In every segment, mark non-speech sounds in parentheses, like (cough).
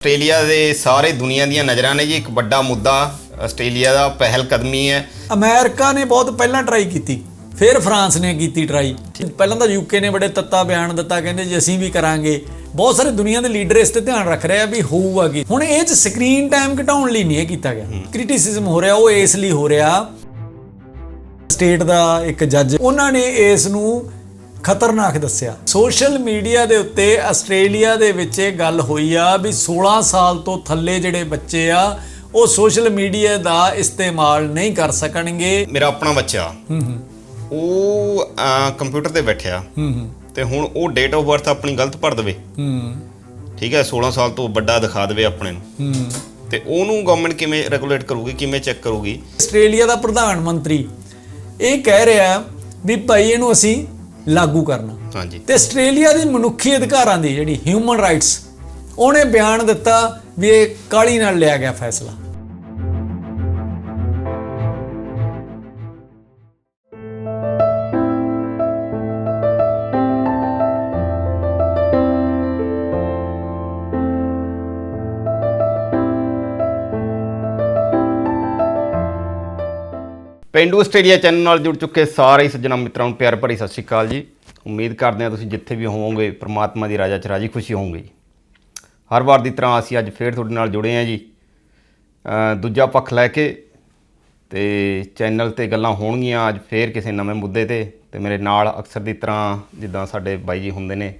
Australia ਦੇ ਸਾਰੇ ਦੁਨੀਆ ਦੀਆਂ ਨਜ਼ਰਾਂ ਨੇ ਜੀ। ਇੱਕ ਵੱਡਾ ਮੁੱਦਾ ਆਸਟ੍ਰੇਲੀਆ ਦਾ ਪਹਿਲ ਕਦਮੀ ਹੈ। ਅਮਰੀਕਾ ਨੇ ਬਹੁਤ ਪਹਿਲਾਂ ਟਰਾਈ ਕੀਤੀ। ਫਿਰ ਫਰਾਂਸ ਨੇ ਕੀਤੀ ਟਰਾਈ ਪਹਿਲਾਂ ਤਾਂ ਯੂਕੇ ਨੇ ਬੜੇ ਤੱਤਾ ਬਿਆਨ ਦਿੱਤਾ ਕਹਿੰਦੇ ਜੀ ਅਸੀਂ ਵੀ ਕਰਾਂਗੇ। ਬਹੁਤ ਸਾਰੇ ਦੁਨੀਆ ਦੇ ਲੀਡਰ ਇਸ ਤੇ ਧਿਆਨ ਰੱਖ ਰਹੇ ਆ ਵੀ ਹੋਊਗਾ ਕੀ। ਹੁਣ ਇਹ ਚ ਸਕਰੀਨ ਟਾਈਮ ਘਟਾਉਣ ਲਈ ਨਹੀਂ ਇਹ ਕੀਤਾ ਗਿਆ। ਕ੍ਰਿਟਿਸਿਜ਼ਮ ਹੋ ਰਿਹਾ ਉਹ ਇਸ ਲਈ ਹੋ ਰਿਹਾ। ਸਟੇਟ ਦਾ ਇੱਕ ਜੱਜ ਉਹਨਾਂ ਨੇ ਇਸ ਨੂੰ ਖਤਰਨਾਕ ਦੱਸਿਆ। ਸੋਸ਼ਲ ਮੀਡੀਆ ਦੇ ਉੱਤੇ ਆਸਟ੍ਰੇਲੀਆ ਦੇ ਵਿੱਚ ਇਹ ਗੱਲ ਹੋਈ ਆ ਵੀ 16 ਸਾਲ ਤੋਂ ਥੱਲੇ ਜਿਹੜੇ ਬੱਚੇ ਆ ਉਹ ਸੋਸ਼ਲ ਮੀਡੀਆ ਦਾ ਇਸਤੇਮਾਲ ਨਹੀਂ ਕਰ ਸਕਣਗੇ। ਮੇਰਾ ਆਪਣਾ ਬੱਚਾ। ਹੂੰ ਹੂੰ। ਉਹ ਕੰਪਿਊਟਰ ਤੇ ਬੈਠਿਆ। ਹੂੰ ਹੂੰ। ਤੇ ਹੁਣ ਉਹ ਡੇਟ ਆਫ ਬਰਥ ਆਪਣੀ ਗਲਤ ਭਰ ਦੇਵੇ। ਹੂੰ। ਠੀਕ ਹੈ 16 ਸਾਲ ਤੋਂ ਵੱਡਾ ਦਿਖਾ ਦੇਵੇ ਆਪਣੇ ਨੂੰ। ਹੂੰ। ਤੇ ਉਹਨੂੰ ਗਵਰਨਮੈਂਟ ਕਿਵੇਂ ਰੈਗੂਲੇਟ ਕਰੂਗੀ ਕਿਵੇਂ ਚੈੱਕ ਕਰੂਗੀ? ਆਸਟ੍ਰੇਲੀਆ ਦਾ ਪ੍ਰਧਾਨ ਮੰਤਰੀ ਇਹ ਕਹਿ ਰਿਹਾ ਵੀ ਭਾਈ ਇਹਨੂੰ ਅਸੀਂ ਲਾਗੂ ਕਰਨਾ। ਹਾਂਜੀ। ਤੇ ਆਸਟ੍ਰੇਲੀਆ ਦੀ ਮਨੁੱਖੀ ਅਧਿਕਾਰਾਂ ਦੀ ਜਿਹੜੀ ਹਿਊਮਨ ਰਾਈਟਸ ਉਹਨੇ ਬਿਆਨ ਦਿੱਤਾ ਵੀ ਇਹ ਕਾਲੀ ਨਾਲ ਲਿਆ ਗਿਆ ਫੈਸਲਾ। ਪਿੰਡੂ ਆਸਟ੍ਰੇਲੀਆ ਚੈਨਲ ਨਾਲ ਜੁੜ ਚੁੱਕੇ ਸਾਰੇ ਹੀ ਸੱਜਣਾ ਮਿੱਤਰਾਂ ਨੂੰ ਪਿਆਰ ਭਰੀ ਸਤਿ ਸ਼੍ਰੀ ਅਕਾਲ ਜੀ। ਉਮੀਦ ਕਰਦੇ ਹਾਂ ਤੁਸੀਂ ਜਿੱਥੇ ਵੀ ਹੋਵੋਗੇ, ਪ੍ਰਮਾਤਮਾ ਦੀ ਰਾਜਾ ਚ ਰਾਜੀ ਖੁਸ਼ੀ ਹੋਵੋਗੇ ਜੀ। ਹਰ ਵਾਰ ਦੀ ਤਰ੍ਹਾਂ ਅਸੀਂ ਅੱਜ ਫੇਰ ਤੁਹਾਡੇ ਨਾਲ ਜੁੜੇ ਹਾਂ ਜੀ। ਦੂਜਾ ਪੱਖ ਲੈ ਕੇ ਤੇ ਚੈਨਲ ਤੇ ਗੱਲਾਂ ਹੋਣਗੀਆਂ ਅੱਜ ਫੇਰ ਕਿਸੇ ਨਵੇਂ ਮੁੱਦੇ ਤੇ। ਤੇ ਮੇਰੇ ਨਾਲ ਅਕਸਰ ਦੀ ਤਰ੍ਹਾਂ ਜਿੱਦਾਂ ਸਾਡੇ ਬਾਈ ਜੀ ਹੁੰਦੇ ਨੇ,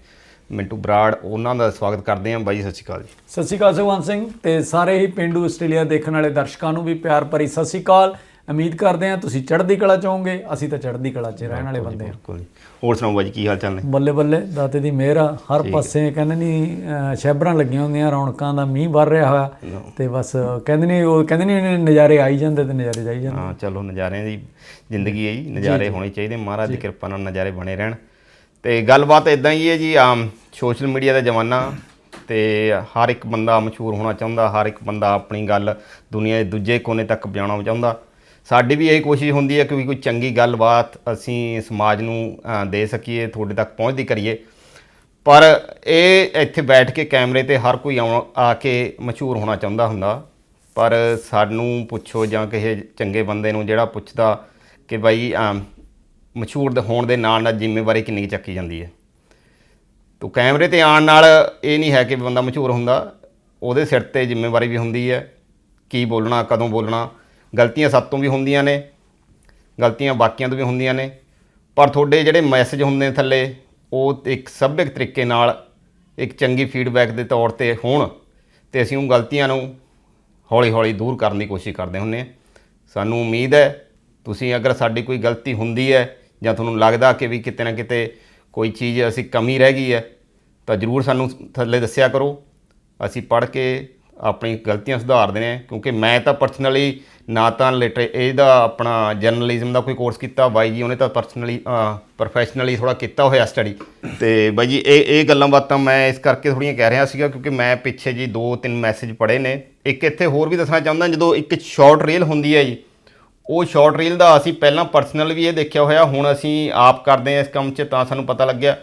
ਮਿੰਟੂ ਬਰਾੜ, ਉਹਨਾਂ ਦਾ ਸਵਾਗਤ ਕਰਦੇ ਹਾਂ। ਬਾਈ ਜੀ, ਸਤਿ ਸ਼੍ਰੀ ਅਕਾਲ ਜੀ। ਸਤਿ ਸ਼੍ਰੀ ਅਕਾਲ ਸੁਖਵੰਤ ਸਿੰਘ। ਤੇ ਸਾਰੇ ਹੀ ਪਿੰਡੂ ਆਸਟ੍ਰੇਲੀਆ ਦੇਖਣ ਵਾਲੇ ਦਰਸ਼ਕਾਂ ਨੂੰ ਵੀ ਪਿਆਰ ਭਰੀ ਸਤਿ ਸ਼੍ਰੀ ਅਕਾਲ। ਉਮੀਦ ਕਰਦੇ ਹਾਂ ਤੁਸੀਂ ਚੜ੍ਹਦੀ ਕਲਾ ਚ ਹੋਵੋਗੇ ਅਸੀਂ ਤਾਂ ਚੜ੍ਹਦੀ ਕਲਾ 'ਚ ਰਹਿਣ ਵਾਲੇ ਬੰਦੇ ਹਾਂ। ਬਿਲਕੁਲ ਹੋਰ ਸੁਣਾਓ ਬਾਈ ਜੀ ਕੀ ਹਾਲ ਚਾਲ ਨੇ? ਬੱਲੇ ਬੱਲੇ ਦਾਤੇ ਦੀ ਮਿਹਰ ਆ ਹਰ ਪਾਸੇ ਕਹਿੰਦੇ ਨਹੀਂ ਸ਼ੈਬਰਾਂ ਲੱਗੀਆਂ ਹੁੰਦੀਆਂ ਰੌਣਕਾਂ ਦਾ ਮੀਂਹ ਵਰ ਰਿਹਾ ਹੋਇਆ। ਤੇ ਬਸ ਕਹਿੰਦੇ ਨਹੀਂ ਉਹ ਕਹਿੰਦੇ ਨਹੀਂ ਨਜ਼ਾਰੇ ਆਈ ਜਾਂਦੇ ਤੇ ਨਜ਼ਾਰੇ ਜਾਈ ਜਾਂਦੇ। ਹਾਂ ਚਲੋ ਨਜ਼ਾਰਿਆਂ ਦੀ ਜ਼ਿੰਦਗੀ ਹੈ ਜੀ ਨਜ਼ਾਰੇ ਹੋਣੇ ਚਾਹੀਦੇ। ਮਹਾਰਾਜ ਦੀ ਕਿਰਪਾ ਨਾਲ ਨਜ਼ਾਰੇ ਬਣੇ ਰਹਿਣ। ਤੇ ਗੱਲਬਾਤ ਇਦਾਂ ਹੀ ਹੈ ਜੀ ਆਮ ਸੋਸ਼ਲ ਮੀਡੀਆ ਦਾ ਜ਼ਮਾਨਾ। ਤੇ ਹਰ ਇੱਕ ਬੰਦਾ ਮਸ਼ਹੂਰ ਹੋਣਾ ਚਾਹੁੰਦਾ ਹਰ ਇੱਕ ਬੰਦਾ ਆਪਣੀ ਗੱਲ ਦੁਨੀਆ ਦੇ ਦੂਜੇ ਕੋਨੇ ਤੱਕ ਪਹੁੰਚਾਉਣਾ ਚਾਹੁੰਦਾ। ਸਾਡੀ ਵੀ ਇਹ ਕੋਸ਼ਿਸ਼ ਹੁੰਦੀ ਹੈ ਕਿ ਵੀ ਕੋਈ ਚੰਗੀ ਗੱਲਬਾਤ ਅਸੀਂ ਸਮਾਜ ਨੂੰ ਦੇ ਸਕੀਏ, ਤੁਹਾਡੇ ਤੱਕ ਪਹੁੰਚਦੀ ਕਰੀਏ। ਪਰ ਇਹ ਇੱਥੇ ਬੈਠ ਕੇ ਕੈਮਰੇ ਤੇ ਹਰ ਕੋਈ ਆਉਣ- ਆ ਕੇ ਮਸ਼ਹੂਰ ਹੋਣਾ ਚਾਹੁੰਦਾ ਹੁੰਦਾ। ਪਰ ਸਾਨੂੰ ਪੁੱਛੋ ਜਾਂ ਕਿਸੇ ਚੰਗੇ ਬੰਦੇ ਨੂੰ ਜਿਹੜਾ ਪੁੱਛਦਾ ਕਿ ਬਾਈ ਮਸ਼ਹੂਰ ਦੇ ਹੋਣ ਦੇ ਨਾਲ ਨਾਲ ਜ਼ਿੰਮੇਵਾਰੀ ਕਿੰਨੀ ਕੁ ਚੱਕੀ ਜਾਂਦੀ ਹੈ। ਤੋ ਕੈਮਰੇ ਤੇ ਆਉਣ ਨਾਲ ਇਹ ਨਹੀਂ ਹੈ ਕਿ ਬੰਦਾ ਮਸ਼ਹੂਰ ਹੁੰਦਾ। ਉਹਦੇ ਸਿਰ ਤੇ ਜ਼ਿੰਮੇਵਾਰੀ ਵੀ ਹੁੰਦੀ ਹੈ। ਕੀ ਬੋਲਣਾ, ਕਦੋਂ ਬੋਲਣਾ ਗਲਤੀਆਂ ਸਭ ਤੋਂ ਵੀ ਹੁੰਦੀਆਂ ਨੇ, ਗਲਤੀਆਂ ਬਾਕੀਆਂ ਤੋਂ ਵੀ ਹੁੰਦੀਆਂ ਨੇ, ਪਰ ਤੁਹਾਡੇ ਜਿਹੜੇ ਮੈਸੇਜ ਹੁੰਦੇ ਨੇ ਥੱਲੇ, ਉਹ ਇੱਕ ਸਭਿਅਕ ਤਰੀਕੇ ਨਾਲ ਇੱਕ ਚੰਗੀ ਫੀਡਬੈਕ ਦੇ ਤੌਰ ਤੇ ਹੋਣ ਤੇ ਅਸੀਂ ਉਹ ਗਲਤੀਆਂ ਨੂੰ ਹੌਲੀ-ਹੌਲੀ ਦੂਰ ਕਰਨ ਦੀ ਕੋਸ਼ਿਸ਼ ਕਰਦੇ ਹੁੰਨੇ ਹਾਂ। ਸਾਨੂੰ ਉਮੀਦ ਹੈ ਤੁਸੀਂ ਅਗਰ ਸਾਡੀ ਕੋਈ ਗਲਤੀ ਹੁੰਦੀ ਹੈ ਜਾਂ ਤੁਹਾਨੂੰ ਲੱਗਦਾ ਕਿ ਵੀ ਕਿਤੇ ਨਾ ਕਿਤੇ ਕੋਈ ਚੀਜ਼ ਅਸੀਂ ਕਮੀ ਰਹਿ ਗਈ ਹੈ, ਤਾਂ ਜਰੂਰ ਸਾਨੂੰ ਥੱਲੇ ਦੱਸਿਆ ਕਰੋ। ਅਸੀਂ ਪੜ੍ਹ ਕੇ ਆਪਣੀ ਗਲਤੀਆਂ ਸੁਧਾਰਦੇ ਨੇ ਕਿਉਂਕਿ ਮੈਂ ਤਾਂ ਪਰਸਨਲੀ ਨਾ ਤਾਂ ਲਿਟਰੇ ਇਹਦਾ ਆਪਣਾ ਜਰਨਲਿਜ਼ਮ ਦਾ ਕੋਈ ਕੋਰਸ ਕੀਤਾ, ਬਾਈ ਜੀ ਉਹਨੇ ਤਾਂ ਪਰਸਨਲੀ ਪ੍ਰੋਫੈਸ਼ਨਲੀ ਥੋੜਾ ਕੀਤਾ ਹੋਇਆ ਸਟੱਡੀ ਤੇ ਬਾਈ ਜੀ, ਇਹ ਇਹ ਗੱਲਾਂ ਬਾਤਾਂ ਮੈਂ ਇਸ ਕਰਕੇ ਥੋੜੀਆਂ ਕਹਿ ਰਿਹਾ ਸੀਗਾ, ਕਿਉਂਕਿ ਮੈਂ ਪਿੱਛੇ ਜੀ ਦੋ ਤਿੰਨ ਮੈਸੇਜ ਪੜ੍ਹੇ ਨੇ। ਇੱਕ ਇੱਥੇ ਹੋਰ ਵੀ ਦੱਸਣਾ ਚਾਹੁੰਦਾ, ਜਦੋਂ ਇੱਕ ਸ਼ਾਰਟ ਰੀਲ ਹੁੰਦੀ ਹੈ ਜੀ, ਉਹ ਸ਼ਾਰਟ ਰੀਲ ਦਾ ਅਸੀਂ ਪਹਿਲਾਂ ਪਰਸਨਲ ਵੀ ਇਹ ਦੇਖਿਆ ਹੋਇਆ, ਹੁਣ ਅਸੀਂ ਆਪ ਕਰਦੇ ਹਾਂ ਇਸ ਕੰਮ 'ਚ, ਤਾਂ ਸਾਨੂੰ ਪਤਾ ਲੱਗਿਆ।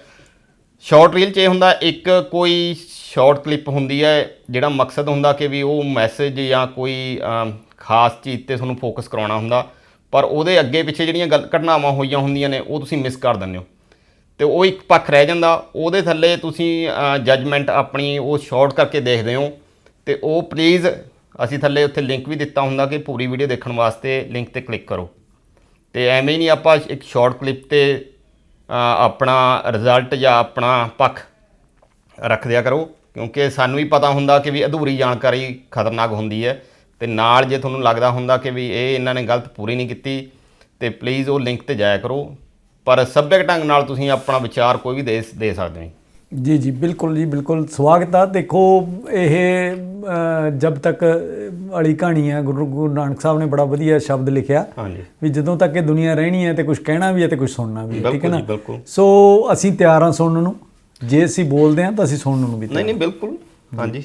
ਸ਼ਾਰਟ ਰੀਲ 'ਚ ਇਹ ਹੁੰਦਾ, ਇੱਕ ਕੋਈ ਸ਼ਾਰਟ ਕਲਿੱਪ ਹੁੰਦੀ ਹੈ, ਜਿਹੜਾ ਮਕਸਦ ਹੁੰਦਾ ਕਿ ਵੀ ਉਹ ਮੈਸੇਜ ਜਾਂ ਕੋਈ ਖਾਸ ਚੀਜ਼ ਤੇ ਤੁਹਾਨੂੰ ਫੋਕਸ ਕਰਾਉਣਾ ਹੁੰਦਾ, ਪਰ ਉਹਦੇ ਅੱਗੇ ਪਿੱਛੇ ਜਿਹੜੀਆਂ ਗੱਲ, ਘਟਨਾਵਾਂ ਹੋਈਆਂ ਹੁੰਦੀਆਂ ਨੇ, ਉਹ ਤੁਸੀਂ ਮਿਸ ਕਰ ਦਿੰਦੇ ਹੋ। ਤੇ ਉਹ ਇੱਕ ਪੱਖ ਰਹਿ ਜਾਂਦਾ, ਉਹਦੇ ਥੱਲੇ ਤੁਸੀਂ ਜੱਜਮੈਂਟ ਆਪਣੀ ਉਹ ਸ਼ਾਰਟ ਕਰਕੇ ਦੇਖਦੇ ਹੋ, ਤੇ ਉਹ ਪਲੀਜ਼ ਅਸੀਂ ਥੱਲੇ ਉੱਥੇ ਲਿੰਕ ਵੀ ਦਿੱਤਾ ਹੁੰਦਾ ਕਿ ਪੂਰੀ ਵੀਡੀਓ ਦੇਖਣ ਵਾਸਤੇ ਲਿੰਕ ਤੇ ਕਲਿੱਕ ਕਰੋ। ਤੇ ਐਵੇਂ ਹੀ ਨਹੀਂ ਆਪਾਂ ਇੱਕ ਸ਼ਾਰਟ ਕਲਿੱਪ ਤੇ ਆਪਣਾ ਰਿਜ਼ਲਟ ਜਾਂ ਆਪਣਾ ਪੱਖ ਰੱਖ ਦਿਆ ਕਰੋ, ਕਿਉਂਕਿ ਸਾਨੂੰ ਵੀ ਪਤਾ ਹੁੰਦਾ ਕਿ ਵੀ ਅਧੂਰੀ ਜਾਣਕਾਰੀ ਖਤਰਨਾਕ ਹੁੰਦੀ ਹੈ ਤੇ ਨਾਲ ਜੇ ਤੁਹਾਨੂੰ ਲੱਗਦਾ ਹੁੰਦਾ ਕਿ ਵੀ ਇਹ ਇਹਨਾਂ ਨੇ ਗਲਤ ਪੂਰੀ ਨਹੀਂ ਕੀਤੀ, ਤੇ ਪਲੀਜ਼ ਉਹ ਲਿੰਕ ਤੇ ਜਾਇਆ ਕਰੋ, ਪਰ ਸੱਭਿਅਕ ਢੰਗ ਨਾਲ ਤੁਸੀਂ ਆਪਣਾ ਵਿਚਾਰ ਕੋਈ ਵੀ ਦੇ ਦੇ ਸਕਦੇ ਹੋ। ਜੀ ਜੀ ਬਿਲਕੁਲ ਜੀ ਬਿਲਕੁਲ। ਸਵਾਗਤ ਆ। ਦੇਖੋ ਇਹ ਜਬ ਤੱਕ ਵਾਲੀ ਕਹਾਣੀ ਹੈ ਗੁਰੂ ਗੁਰੂ ਨਾਨਕ ਸਾਹਿਬ ਨੇ ਬੜਾ ਵਧੀਆ ਸ਼ਬਦ ਲਿਖਿਆ ਹਾਂਜੀ। ਵੀ ਜਦੋਂ ਤੱਕ ਇਹ ਦੁਨੀਆ ਰਹਿਣੀ ਹੈ ਤੇ ਕੁਝ ਕਹਿਣਾ ਵੀ ਹੈ ਤੇ ਕੁਝ ਸੁਣਨਾ ਵੀ ਹੈ ਠੀਕ ਹੈ ਨਾ। ਸੋ ਅਸੀਂ ਤਿਆਰ ਹਾਂ ਸੁਣਨ ਨੂੰ। ਜੇ ਅਸੀਂ ਬੋਲਦੇ ਹਾਂ ਤਾਂ ਅਸੀਂ ਸੁਣਨ ਨੂੰ ਵੀ ਨਹੀਂ ਨਹੀਂ ਬਿਲਕੁਲ। ਹਾਂਜੀ।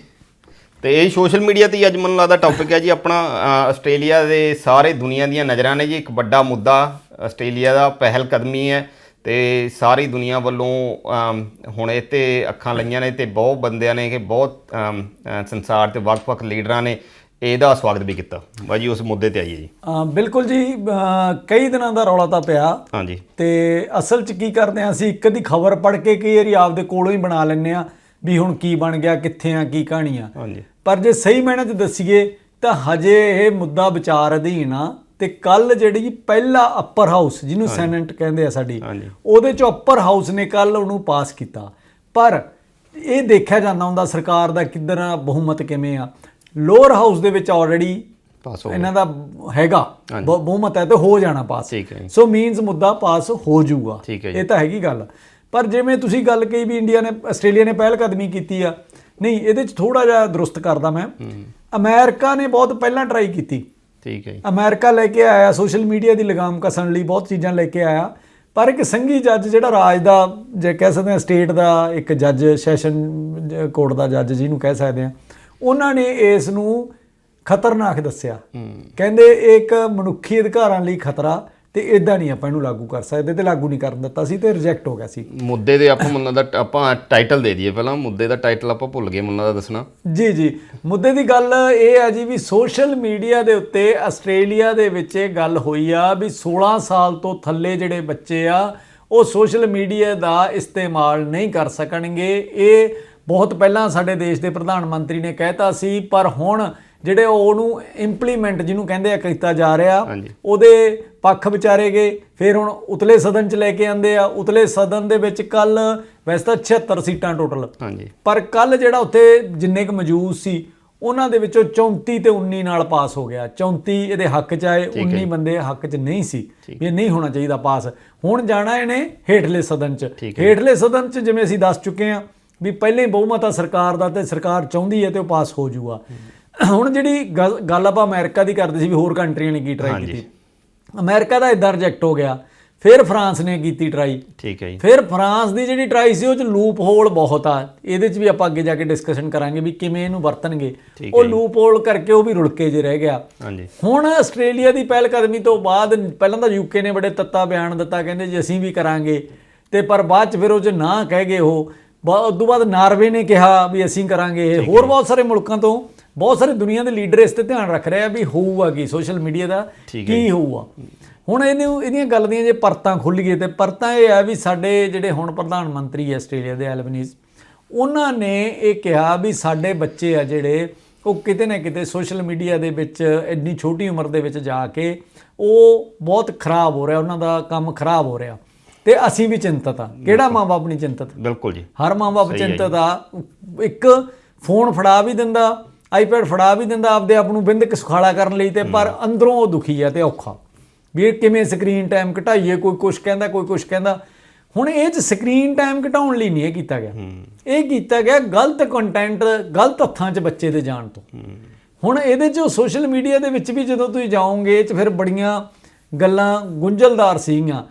ਤੇ ਇਹ ਸੋਸ਼ਲ ਮੀਡੀਆ ਤੇ ਅੱਜ ਮੈਨੂੰ ਲੱਗਦਾ ਟੌਪਿਕ ਹੈ ਜੀ। ਆਪਣਾ ਆਸਟ੍ਰੇਲੀਆ ਦੇ ਸਾਰੇ ਦੁਨੀਆ ਦੀਆਂ ਨਜ਼ਰਾਂ ਨੇ ਜੀ। ਇੱਕ ਵੱਡਾ ਮੁੱਦਾ ਆਸਟ੍ਰੇਲੀਆ ਦਾ ਪਹਿਲ ਕਦਮੀ ਹੈ। ਤੇ ਸਾਰੀ ਦੁਨੀਆ ਵੱਲੋਂ ਹੁਣ ਇਹ ਤੇ ਅੱਖਾਂ ਲਈਆਂ ਨੇ ਤੇ ਬਹੁਤ ਬੰਦਿਆਂ ਨੇ ਕਿ ਬਹੁਤ ਸੰਸਾਰ ਤੇ ਵੱਖ-ਵੱਖ ਲੀਡਰਾਂ ਨੇ ਇਹਦਾ ਸਵਾਗਤ ਵੀ ਕੀਤਾ। ਬਾਜੀ ਉਸ ਮੁੱਦੇ ਤੇ ਆਈਏ ਜੀ। ਬਿਲਕੁਲ ਜੀ ਕਈ ਦਿਨਾਂ ਦਾ ਰੌਲਾ ਤਾਂ ਪਿਆ। ਹਾਂਜੀ। ਤੇ ਅਸਲ 'ਚ ਕੀ ਕਰਦੇ ਆ ਅਸੀਂ ਇੱਕ ਦੀ ਖਬਰ ਪੜ੍ਹ ਕੇ ਕਈ ਵਾਰੀ ਆਪਦੇ ਕੋਲੋਂ ਹੀ ਬਣਾ ਲੈਂਦੇ ਆ ਵੀ ਹੁਣ ਕੀ ਬਣ ਗਿਆ ਕਿੱਥੇ ਆ ਕੀ ਕਹਾਣੀ ਆ। ਹਾਂਜੀ। ਪਰ ਜੇ ਸਹੀ ਮਾਇਨੇ 'ਚ ਦੱਸੀਏ ਤਾਂ ਹਜੇ ਇਹ ਮੁੱਦਾ ਵਿਚਾਰ ਅਧੀਨ ਆ। ਤੇ ਕੱਲ ਜਿਹੜੀ ਪਹਿਲਾ ਅਪਰ ਹਾਊਸ ਜਿਹਨੂੰ ਸੈਨੇਟ ਕਹਿੰਦੇ ਆ ਸਾਡੀ। ਉਹਦੇ 'ਚ ਅਪਰ ਹਾਊਸ ਨੇ ਕੱਲ ਉਹਨੂੰ ਪਾਸ ਕੀਤਾ। ਪਰ ਇਹ ਦੇਖਿਆ ਜਾਂਦਾ ਹੁੰਦਾ ਸਰਕਾਰ ਦਾ ਕਿੱਧਰ ਬਹੁਮਤ ਕਿਵੇਂ ਆ। ਲੋਅਰ ਹਾਊਸ ਦੇ ਵਿੱਚ ਆਲਰੇਡੀ ਪਾਸ ਹੋ ਇਹਨਾਂ ਦਾ ਹੈਗਾ ਬਹੁ- ਬਹੁਮਤ ਹੈ ਤੇ ਹੋ ਜਾਣਾ ਪਾਸ ਠੀਕ ਹੈ ਜੀ। ਸੋ ਮੀਨਸ ਮੁੱਦਾ ਪਾਸ ਹੋ ਜਾਊਗਾ। ਇਹ ਤਾਂ ਹੈਗੀ ਗੱਲ। ਪਰ ਜਿਵੇਂ ਤੁਸੀਂ ਗੱਲ ਕਹੀ ਵੀ ਇੰਡੀਆ ਨੇ ਆਸਟ੍ਰੇਲੀਆ ਨੇ ਪਹਿਲ ਕਦਮੀ ਕੀਤੀ ਆ ਨਹੀਂ ਇਹਦੇ ਚ ਥੋੜਾ ਜਿਹਾ ਦਰੁਸਤ ਕਰਦਾ ਮੈਂ। ਅਮਰੀਕਾ ਨੇ ਬਹੁਤ ਪਹਿਲਾਂ ਟਰਾਈ ਕੀਤੀ। ਠੀਕ ਹੈ ਜੀ। ਅਮਰੀਕਾ ਲੈ ਕੇ ਆਇਆ ਸੋਸ਼ਲ ਮੀਡੀਆ ਦੀ ਲਗਾਮ ਕਸਣ ਲਈ ਬਹੁਤ ਚੀਜ਼ਾਂ ਲੈ ਕੇ ਆਇਆ। ਪਰ ਇੱਕ ਸੰਘੀ ਜੱਜ ਜਿਹੜਾ ਰਾਜ ਦਾ ਜੇ ਕਹਿ ਸਕਦੇ ਹਾਂ ਸਟੇਟ ਦਾ ਇੱਕ ਜੱਜ ਸੈਸ਼ਨ ਕੋਰਟ ਦਾ ਜੱਜ ਜਿਹਨੂੰ ਕਹਿ ਸਕਦੇ ਆ ਉਹਨਾਂ ਨੇ ਇਸ ਨੂੰ ਖਤਰਨਾਕ ਦੱਸਿਆ। ਕਹਿੰਦੇ ਇਹ ਇੱਕ ਮਨੁੱਖੀ ਅਧਿਕਾਰਾਂ ਲਈ ਖਤਰਾ ਤੇ ਇਦਾਂ ਨਹੀਂ ਆਪਾਂ ਇਹਨੂੰ ਲਾਗੂ ਕਰ ਸਕਦੇ ਤੇ ਲਾਗੂ ਨਹੀਂ ਕਰਨ ਦਿੱਤਾ ਸੀ ਤੇ ਰਿਜੈਕਟ ਹੋ ਗਿਆ ਸੀ। ਮੁੱਦੇ ਦੇ ਆਪਾਂ ਮੁੰਨਾ ਦਾ ਆਪਾਂ ਟਾਈਟਲ ਦੇ ਦਈਏ ਪਹਿਲਾਂ ਮੁੱਦੇ ਦਾ ਟਾਈਟਲ ਆਪਾਂ ਭੁੱਲ ਗਏ ਮੁੰਨਾ ਦਾ ਦੱਸਣਾ। ਜੀ ਜੀ। ਮੁੱਦੇ ਦੀ ਗੱਲ ਇਹ ਹੈ ਜੀ ਵੀ ਸੋਸ਼ਲ ਮੀਡੀਆ ਦੇ ਉੱਤੇ ਆਸਟ੍ਰੇਲੀਆ ਦੇ ਵਿੱਚ ਇਹ ਗੱਲ ਹੋਈ ਆ ਵੀ 16 ਸਾਲ ਤੋਂ ਥੱਲੇ ਜਿਹੜੇ ਬੱਚੇ ਆ ਉਹ ਸੋਸ਼ਲ ਮੀਡੀਆ ਦਾ ਇਸਤੇਮਾਲ ਨਹੀਂ ਕਰ ਸਕਣਗੇ। ਇਹ ਬਹੁਤ ਪਹਿਲਾਂ ਸਾਡੇ ਦੇਸ਼ ਦੇ ਪ੍ਰਧਾਨ ਮੰਤਰੀ ਨੇ ਕਹਿਤਾ ਸੀ ਪਰ ਹੁਣ ਜਿਹੜੇ ਉਹਨੂੰ ਇੰਪਲੀਮੈਂਟ ਜਿਹਨੂੰ ਕਹਿੰਦੇ ਆ ਕੀਤਾ ਜਾ ਰਿਹਾ। ਉਹਦੇ ਪੱਖ ਵਿਚਾਰੇ ਗਏ ਫਿਰ ਹੁਣ ਉਤਲੇ ਸਦਨ ਚ ਲੈ ਕੇ ਆਂਦੇ ਆ। ਉਤਲੇ ਸਦਨ ਦੇ ਵਿੱਚ ਕੱਲ ਵੈਸੇ ਤਾਂ 76 ਸੀਟਾਂ ਟੋਟਲ ਹਾਂਜੀ। ਪਰ ਕੱਲ ਜਿਹੜਾ ਉੱਥੇ ਜਿੰਨੇ ਕੁ ਮੌਜੂਦ ਸੀ ਉਹਨਾਂ ਦੇ ਵਿੱਚੋਂ 34 ਤੇ 19 ਨਾਲ ਪਾਸ ਹੋ ਗਿਆ। 34 ਇਹਦੇ ਹੱਕ ਚ ਆਏ 19 ਬੰਦੇ ਹੱਕ ਚ ਨਹੀਂ ਸੀ ਵੀ ਇਹ ਨਹੀਂ ਹੋਣਾ ਚਾਹੀਦਾ ਪਾਸ। ਹੁਣ ਜਾਣਾ ਇਹਨੇ ਹੇਠਲੇ ਸਦਨ ਚ। ਹੇਠਲੇ ਸਦਨ ਚ ਜਿਵੇਂ ਅਸੀਂ ਦੱਸ ਚੁੱਕੇ ਹਾਂ ਵੀ ਪਹਿਲੇ ਹੀ ਬਹੁਮਤ ਆ ਸਰਕਾਰ ਦਾ ਤੇ ਸਰਕਾਰ ਚਾਹੁੰਦੀ ਹੈ ਤੇ ਉਹ ਪਾਸ ਹੋ ਜਾਊਗਾ ਹੁਣ ਜਿਹੜੀ ਗੱਲ ਆਪਾਂ ਅਮਰੀਕਾ ਦੀ ਕਰਦੇ ਸੀ ਵੀ ਹੋਰ ਕੰਟਰੀਆਂ ਨੇ ਕੀ ਟਰਾਈ ਕੀਤੀ। ਅਮਰੀਕਾ ਦਾ ਇਦਾਂ ਰਿਜੈਕਟ ਹੋ ਗਿਆ। ਫਿਰ ਫਰਾਂਸ ਨੇ ਕੀਤੀ ਟਰਾਈ ਠੀਕ ਹੈ ਜੀ। ਫਿਰ ਫਰਾਂਸ ਦੀ ਜਿਹੜੀ ਟਰਾਈ ਸੀ ਉਹ ਚ ਲੂਪ ਹੋਲ ਬਹੁਤ ਆ। ਇਹਦੇ ਚ ਵੀ ਆਪਾਂ ਅੱਗੇ ਜਾ ਕੇ ਡਿਸਕਸ਼ਨ ਕਰਾਂਗੇ ਵੀ ਕਿਵੇਂ ਇਹਨੂੰ ਵਰਤਣਗੇ। ਉਹ ਲੂਪ ਹੋਲ ਕਰਕੇ ਉਹ ਵੀ ਰੁੜਕੇ ਜੇ ਰਹਿ ਗਿਆ। ਹਾਂਜੀ। ਹੁਣ ਆਸਟ੍ਰੇਲੀਆ ਦੀ ਪਹਿਲ ਕਦਮੀ ਤੋਂ ਬਾਅਦ ਪਹਿਲਾਂ ਤਾਂ ਯੂਕੇ ਨੇ ਬੜੇ ਤੱਤਾ ਬਿਆਨ ਦਿੱਤਾ ਕਹਿੰਦੇ ਜੀ ਅਸੀਂ ਵੀ ਕਰਾਂਗੇ। ਤੇ ਪਰ ਬਾਅਦ ਚ ਫਿਰ ਉਹ ਚ ਨਾ ਕਹਿ ਗਏ ਉਹ। ਉਸ ਤੋਂ ਬਾਅਦ ਨਾਰਵੇ ਨੇ ਕਿਹਾ ਵੀ ਅਸੀਂ ਕਰਾਂਗੇ ਇਹ। ਹੋਰ ਬਹੁਤ ਸਾਰੇ ਮੁਲਕਾਂ ਤੋਂ ਬਹੁਤ ਸਾਰੇ ਦੁਨੀਆ ਦੇ ਲੀਡਰ ਇਸ ਤੇ ਧਿਆਨ ਰੱਖ ਰਹੇ ਆ ਵੀ ਹੋਊਗਾ ਕੀ ਸੋਸ਼ਲ ਮੀਡੀਆ ਦਾ ਕੀ ਹੋਊਗਾ ਹੁਣ ਇਹਨੂੰ ਇਹਦੀਆਂ ਗੱਲ ਦੀਆਂ ਜੇ ਪਰਤਾਂ ਖੁੱਲੀਏ ਤੇ ਪਰਤਾਂ ਇਹ ਆ ਵੀ ਸਾਡੇ ਜਿਹੜੇ ਹੁਣ ਪ੍ਰਧਾਨ ਮੰਤਰੀ ਆਸਟ੍ਰੇਲੀਆ ਦੇ ਐਲਬਨੀਜ਼ ਉਹਨਾਂ ਨੇ ਇਹ ਕਿਹਾ ਵੀ ਸਾਡੇ ਬੱਚੇ ਆ ਜਿਹੜੇ ਉਹ ਕਿਤੇ ਨਾ ਕਿਤੇ ਸੋਸ਼ਲ ਮੀਡੀਆ ਦੇ ਵਿੱਚ ਇੰਨੀ ਛੋਟੀ ਉਮਰ ਦੇ ਵਿੱਚ ਜਾ ਕੇ ਉਹ ਬਹੁਤ ਖਰਾਬ ਹੋ ਰਿਹਾ ਉਹਨਾਂ ਦਾ ਕੰਮ ਖਰਾਬ ਹੋ ਰਿਹਾ। ਤੇ ਅਸੀਂ ਵੀ ਚਿੰਤਤ ਆ। ਕਿਹੜਾ ਮਾਂ-ਬਾਪ ਨਹੀਂ ਚਿੰਤਤ? ਬਿਲਕੁਲ ਜੀ। ਹਰ ਮਾਂ-ਬਾਪ ਚਿੰਤਤ ਆ। ਇੱਕ ਫੋਨ ਫੜਾ ਵੀ ਦਿੰਦਾ ਆਈਪੈਡ ਫੜਾ ਵੀ ਦਿੰਦਾ ਆਪਦੇ ਆਪ ਨੂੰ ਬਿੰਦਕ ਸੁਖਾਲਾ ਕਰਨ ਲਈ ਤੇ ਪਰ ਅੰਦਰੋਂ ਉਹ ਦੁਖੀ ਆ ਤੇ ਔਖਾ। ਵੀ ਇਹ ਕਿਵੇਂ ਸਕਰੀਨ ਟਾਈਮ ਘਟਾਈਏ ਕੋਈ ਕੁਝ ਕਹਿੰਦਾ ਕੋਈ ਕੁਝ ਕਹਿੰਦਾ। ਹੁਣ ਇਹ ਚ ਸਕਰੀਨ ਟਾਈਮ ਘਟਾਉਣ ਲਈ ਨਹੀਂ ਇਹ ਕੀਤਾ ਗਿਆ। ਇਹ ਕੀਤਾ ਗਿਆ ਗਲਤ ਕੰਟੈਂਟ ਗਲਤ ਹੱਥਾਂ 'ਚ ਬੱਚੇ ਦੇ ਜਾਣ ਤੋਂ। ਹੁਣ ਇਹਦੇ 'ਚ ਸੋਸ਼ਲ ਮੀਡੀਆ ਦੇ ਵਿੱਚ ਵੀ ਜਦੋਂ ਤੁਸੀਂ ਜਾਓਗੇ ਇਹ 'ਚ ਫਿਰ ਬੜੀਆਂ ਗੱਲਾਂ ਗੁੰਝਲਦਾਰ ਸੀਗੀਆਂ।